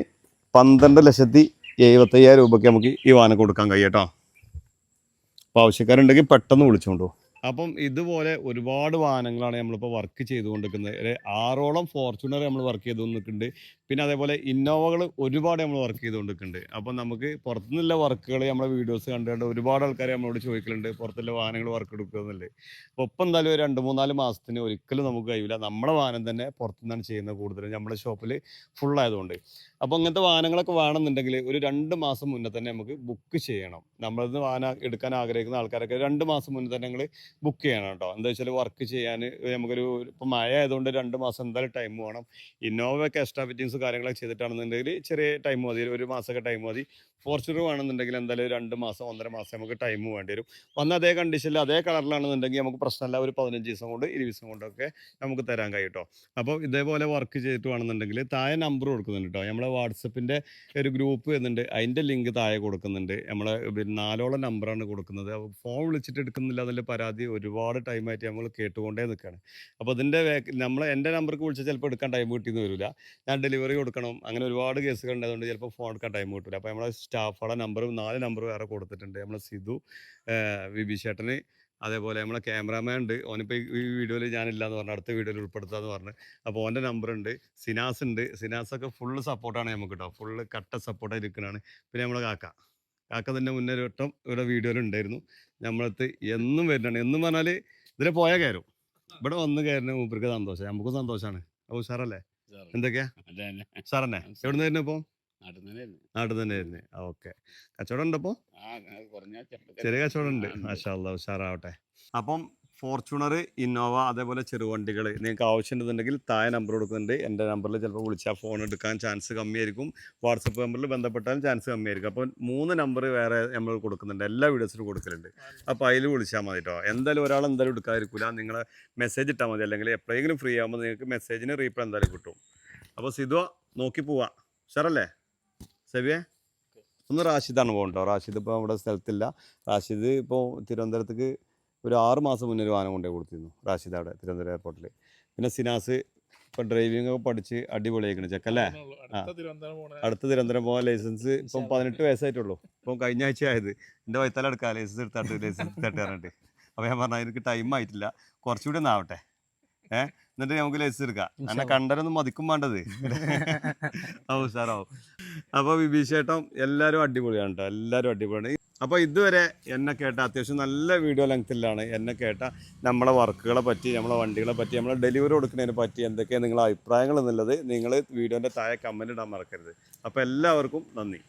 പന്ത്രണ്ട് ലക്ഷത്തി എഴുപത്തയ്യായിരം രൂപയ്ക്ക് നമുക്ക് ഈ വാഹനം കൊടുക്കാൻ കഴിയും കേട്ടോ. അപ്പോൾ ആവശ്യക്കാരുണ്ടെങ്കിൽ പെട്ടെന്ന് വിളിച്ചുകൊണ്ടു അപ്പം ഇതുപോലെ ഒരുപാട് വാഹനങ്ങളാണ് നമ്മളിപ്പോൾ വർക്ക് ചെയ്തുകൊണ്ടിരിക്കുന്നത്. ആറോളം ഫോർച്യൂണർ നമ്മൾ വർക്ക് ചെയ്തുകൊണ്ടിരിക്കുന്നുണ്ട്. പിന്നെ അതേപോലെ ഇന്നോവകൾ ഒരുപാട് നമ്മൾ വർക്ക് ചെയ്തുകൊണ്ടിരിക്കുന്നുണ്ട്. അപ്പം നമുക്ക് പുറത്തുനിന്നുള്ള വർക്കുകൾ നമ്മളെ വീഡിയോസ് കണ്ടുകൊണ്ട് ഒരുപാട് ആൾക്കാർ നമ്മളോട് ചോദിക്കലുണ്ട് പുറത്തുള്ള വാഹനങ്ങൾ വർക്ക് എടുക്കുന്നുണ്ട് അപ്പോൾ ഒപ്പം എന്തായാലും ഒരു രണ്ട് മൂന്നാൽ മാസത്തിന് ഒരിക്കലും നമുക്ക് കഴിയില്ല നമ്മുടെ വാഹനം തന്നെ പുറത്തുനിന്നാണ് ചെയ്യുന്നത് കൂടുതലും. നമ്മുടെ ഷോപ്പിൽ ഫുൾ ആയതുകൊണ്ട്. അപ്പോൾ അങ്ങനത്തെ വാഹനങ്ങളൊക്കെ വേണമെന്നുണ്ടെങ്കിൽ ഒരു രണ്ട് മാസം മുന്നേ തന്നെ നമുക്ക് ബുക്ക് ചെയ്യണം. നമ്മളിന്ന് വാഹനം എടുക്കാൻ ആഗ്രഹിക്കുന്ന ആൾക്കാരൊക്കെ രണ്ട് മാസം മുന്നേ തന്നെ നിങ്ങൾ ബുക്ക് ചെയ്യണം കേട്ടോ. എന്താ വെച്ചാൽ വർക്ക് ചെയ്യാൻ നമുക്കൊരു ഇപ്പം മഴ ആയതുകൊണ്ട് രണ്ട് മാസം എന്തായാലും ടൈം വേണം. ഇന്നോവയൊക്കെ എക്സ്ട്രാ ഫിറ്റിങ്സ് കാര്യങ്ങളൊക്കെ ചെയ്തിട്ടാണെന്നുണ്ടെങ്കിൽ ചെറിയ ടൈം മതി ഒരു മാസമൊക്കെ ടൈം മതി. ഫോർച്യൂണർ വേണമെന്നുണ്ടെങ്കിൽ എന്തായാലും രണ്ട് മാസം ഒന്നര മാസം നമുക്ക് ടൈം വേണ്ടി വരും. വന്ന അതേ കണ്ടീഷനിൽ അതേ കളറിലാണെന്നുണ്ടെങ്കിൽ നമുക്ക് പ്രശ്നമല്ല. ഒരു പതിനഞ്ച് ദിവസം കൊണ്ട് ഇരുപത് ദിവസം കൊണ്ടൊക്കെ നമുക്ക് തരാൻ കഴിയും കേട്ടോ അപ്പോൾ ഇതേപോലെ വർക്ക് ചെയ്തിട്ട് വേണമെന്നുണ്ടെങ്കിൽ താഴെ നമ്പർ കൊടുക്കുന്നുണ്ട് കേട്ടോ നമ്മളെ വാട്സപ്പിന്റെ ഒരു ഗ്രൂപ്പ് വരുന്നുണ്ട്. അതിന്റെ ലിങ്ക് താഴെ കൊടുക്കുന്നുണ്ട്. നമ്മളെ നാലോളം നമ്പറാണ് കൊടുക്കുന്നത്. അപ്പോൾ ഫോൺ വിളിച്ചിട്ട് എടുക്കുന്നില്ല അതിന്റെ പരാതി ഒരുപാട് ടൈമായിട്ട് നമ്മൾ കേട്ടുകൊണ്ടേ നിൽക്കുകയാണ് അപ്പോൾ അതിന്റെ നമ്മൾ എന്റെ നമ്പർക്ക് വിളിച്ചാൽ ചിലപ്പോൾ എടുക്കാൻ ടൈം കിട്ടിയെന്ന് വരില്ല ഞാൻ ഡെലിവറി കൊടുക്കണം. അങ്ങനെ ഒരുപാട് കേസുകൾ ഉണ്ട് അതുകൊണ്ട് ചിലപ്പോൾ ഫോൺ എടുക്കാൻ ടൈം കിട്ടില്ല അപ്പോൾ നമ്മുടെ സ്റ്റാഫുകളുടെ നമ്പറും നാല് നമ്പർ വേറെ കൊടുത്തിട്ടുണ്ട്. നമ്മളെ സിധു വിബി ചേട്ടന് അതേപോലെ നമ്മളെ ക്യാമറാമാൻ ഉണ്ട്. ഓനിപ്പോൾ ഈ വീഡിയോയിൽ ഞാനില്ല എന്ന് പറഞ്ഞു. അടുത്ത വീഡിയോയിൽ ഉൾപ്പെടുത്താന്ന് പറഞ്ഞു. അപ്പോൾ ഓന്റെ നമ്പർ ഉണ്ട്. സിനാസ് ഉണ്ട്. സിനാസൊക്കെ ഫുള്ള് സപ്പോർട്ടാണ് നമുക്ക് കേട്ടോ ഫുള്ള് കട്ട സപ്പോർട്ടായി ഇരിക്കുന്നതാണ് പിന്നെ നമ്മളെ കാക്ക. കാക്ക തന്നെ മുന്നേ ഒരു വട്ടം ഇവിടെ വീഡിയോയിൽ ഉണ്ടായിരുന്നു. നമ്മളടുത്ത് എന്നും വരുന്നുണ്ട്. എന്നും പറഞ്ഞാൽ ഇതിലെ പോയാൽ കയറും ഇവിടെ വന്ന് കയറുന്ന മൂപ്പർക്ക് സന്തോഷം. നമുക്കും സന്തോഷമാണ് അപ്പോൾ ഉഷാറല്ലേ? എന്തൊക്കെയാ? സാറന്നെ എവിടെ നിന്ന് ഇപ്പോൾ നാട്ടിൽ തന്നെ വരുന്നത് ഓക്കെ. കച്ചവടം ഉണ്ട് അപ്പോൾ ചെറിയ കച്ചവടം ഉണ്ട്. മാഷാ ഉഷാറാവട്ടെ. അപ്പം ഫോർച്യൂണർ ഇന്നോവ അതേപോലെ ചെറുവണ്ടികൾ നിങ്ങൾക്ക് ആവശ്യമുണ്ടെന്നുണ്ടെങ്കിൽ താഴെ നമ്പർ കൊടുക്കുന്നുണ്ട്. എന്റെ നമ്പറിൽ ചിലപ്പോൾ വിളിച്ചാൽ ഫോൺ എടുക്കാൻ ചാൻസ് കമ്മിയായിരിക്കും. വാട്സപ്പ് നമ്പറിൽ ബന്ധപ്പെട്ടാലും ചാൻസ് കമ്മിയായിരിക്കും. അപ്പോൾ മൂന്ന് നമ്പർ വേറെ നമ്മൾ കൊടുക്കുന്നുണ്ട്. എല്ലാ വീഡിയോസിലും കൊടുക്കലുണ്ട്. അപ്പോൾ അതിൽ വിളിച്ചാൽ മതി കേട്ടോ എന്തായാലും ഒരാൾ എന്തായാലും എടുക്കാതിരിക്കില്ല നിങ്ങൾ മെസ്സേജ് ഇട്ടാൽ മതി. അല്ലെങ്കിൽ എപ്പോഴെങ്കിലും ഫ്രീ ആകുമ്പോൾ നിങ്ങൾക്ക് മെസ്സേജിന് റീപ്ലൈ എന്തായാലും കിട്ടും. അപ്പോൾ സിധുവ നോക്കി പോവാം. സാറല്ലേ സെബിയെ ഒന്ന് റാഷിദാണ് പോകണ്ടോ? റാഷിദ് ഇപ്പോൾ നമ്മുടെ സ്ഥലത്തില്ല. റാഷിദ് ഇപ്പോൾ തിരുവനന്തപുരത്തേക്ക് ഒരു ആറ് മാസം മുന്നേ ഒരു വാഹനം കൊണ്ടേ കൊടുത്തിരുന്നു റാഷിദ് അവിടെ തിരുവനന്തപുരം എയർപോർട്ടിൽ പിന്നെ സിനാസ് ഇപ്പം ഡ്രൈവിംഗ് ഒക്കെ പഠിച്ച് അടിപൊളിയായിക്കണ് ചെക്കല്ലേ അടുത്ത തിരുവനന്തപുരം പോകാൻ ലൈസൻസ് ഇപ്പം പതിനെട്ട് വയസ്സായിട്ടുള്ളൂ. ഇപ്പം കഴിഞ്ഞ ആഴ്ച ആയത് എന്റെ വൈത്താല എടുക്കാം ലൈസൻസ് എടുത്താട്ട് ലൈസൻസ് എടുത്തിട്ട് പറഞ്ഞിട്ട്. അപ്പോൾ ഞാൻ പറഞ്ഞാൽ എനിക്ക് ടൈം ആയിട്ടില്ല. കുറച്ചുകൂടി ഒന്ന് ആവട്ടെ. ഏഹ് എന്നിട്ട് നമുക്ക് ലൈസൻസ് എടുക്കാം. എന്നെ കണ്ടരൊന്നും മതിക്കും വേണ്ടത്. ഓ സാറാവും അപ്പോൾ വിഭീഷേട്ടം എല്ലാവരും അടിപൊളിയാണ് കേട്ടോ എല്ലാവരും അടിപൊളിയാണ്. അപ്പോൾ ഇതുവരെ എന്നെ കേട്ട അത്യാവശ്യം നല്ല വീഡിയോ ലെങ്ത്തിലാണ് എന്നെ കേട്ട നമ്മളെ വർക്കുകളെ പറ്റി നമ്മളെ വണ്ടികളെ പറ്റി നമ്മളെ ഡെലിവറി കൊടുക്കുന്നതിനെ പറ്റി എന്തൊക്കെയാണ് നിങ്ങളുടെ അഭിപ്രായങ്ങൾ എന്നുള്ളത് നിങ്ങൾ വീഡിയോന്റെ താഴെ കമന്റ് ഇടാൻ മറക്കരുത്. അപ്പോൾ എല്ലാവർക്കും നന്ദി.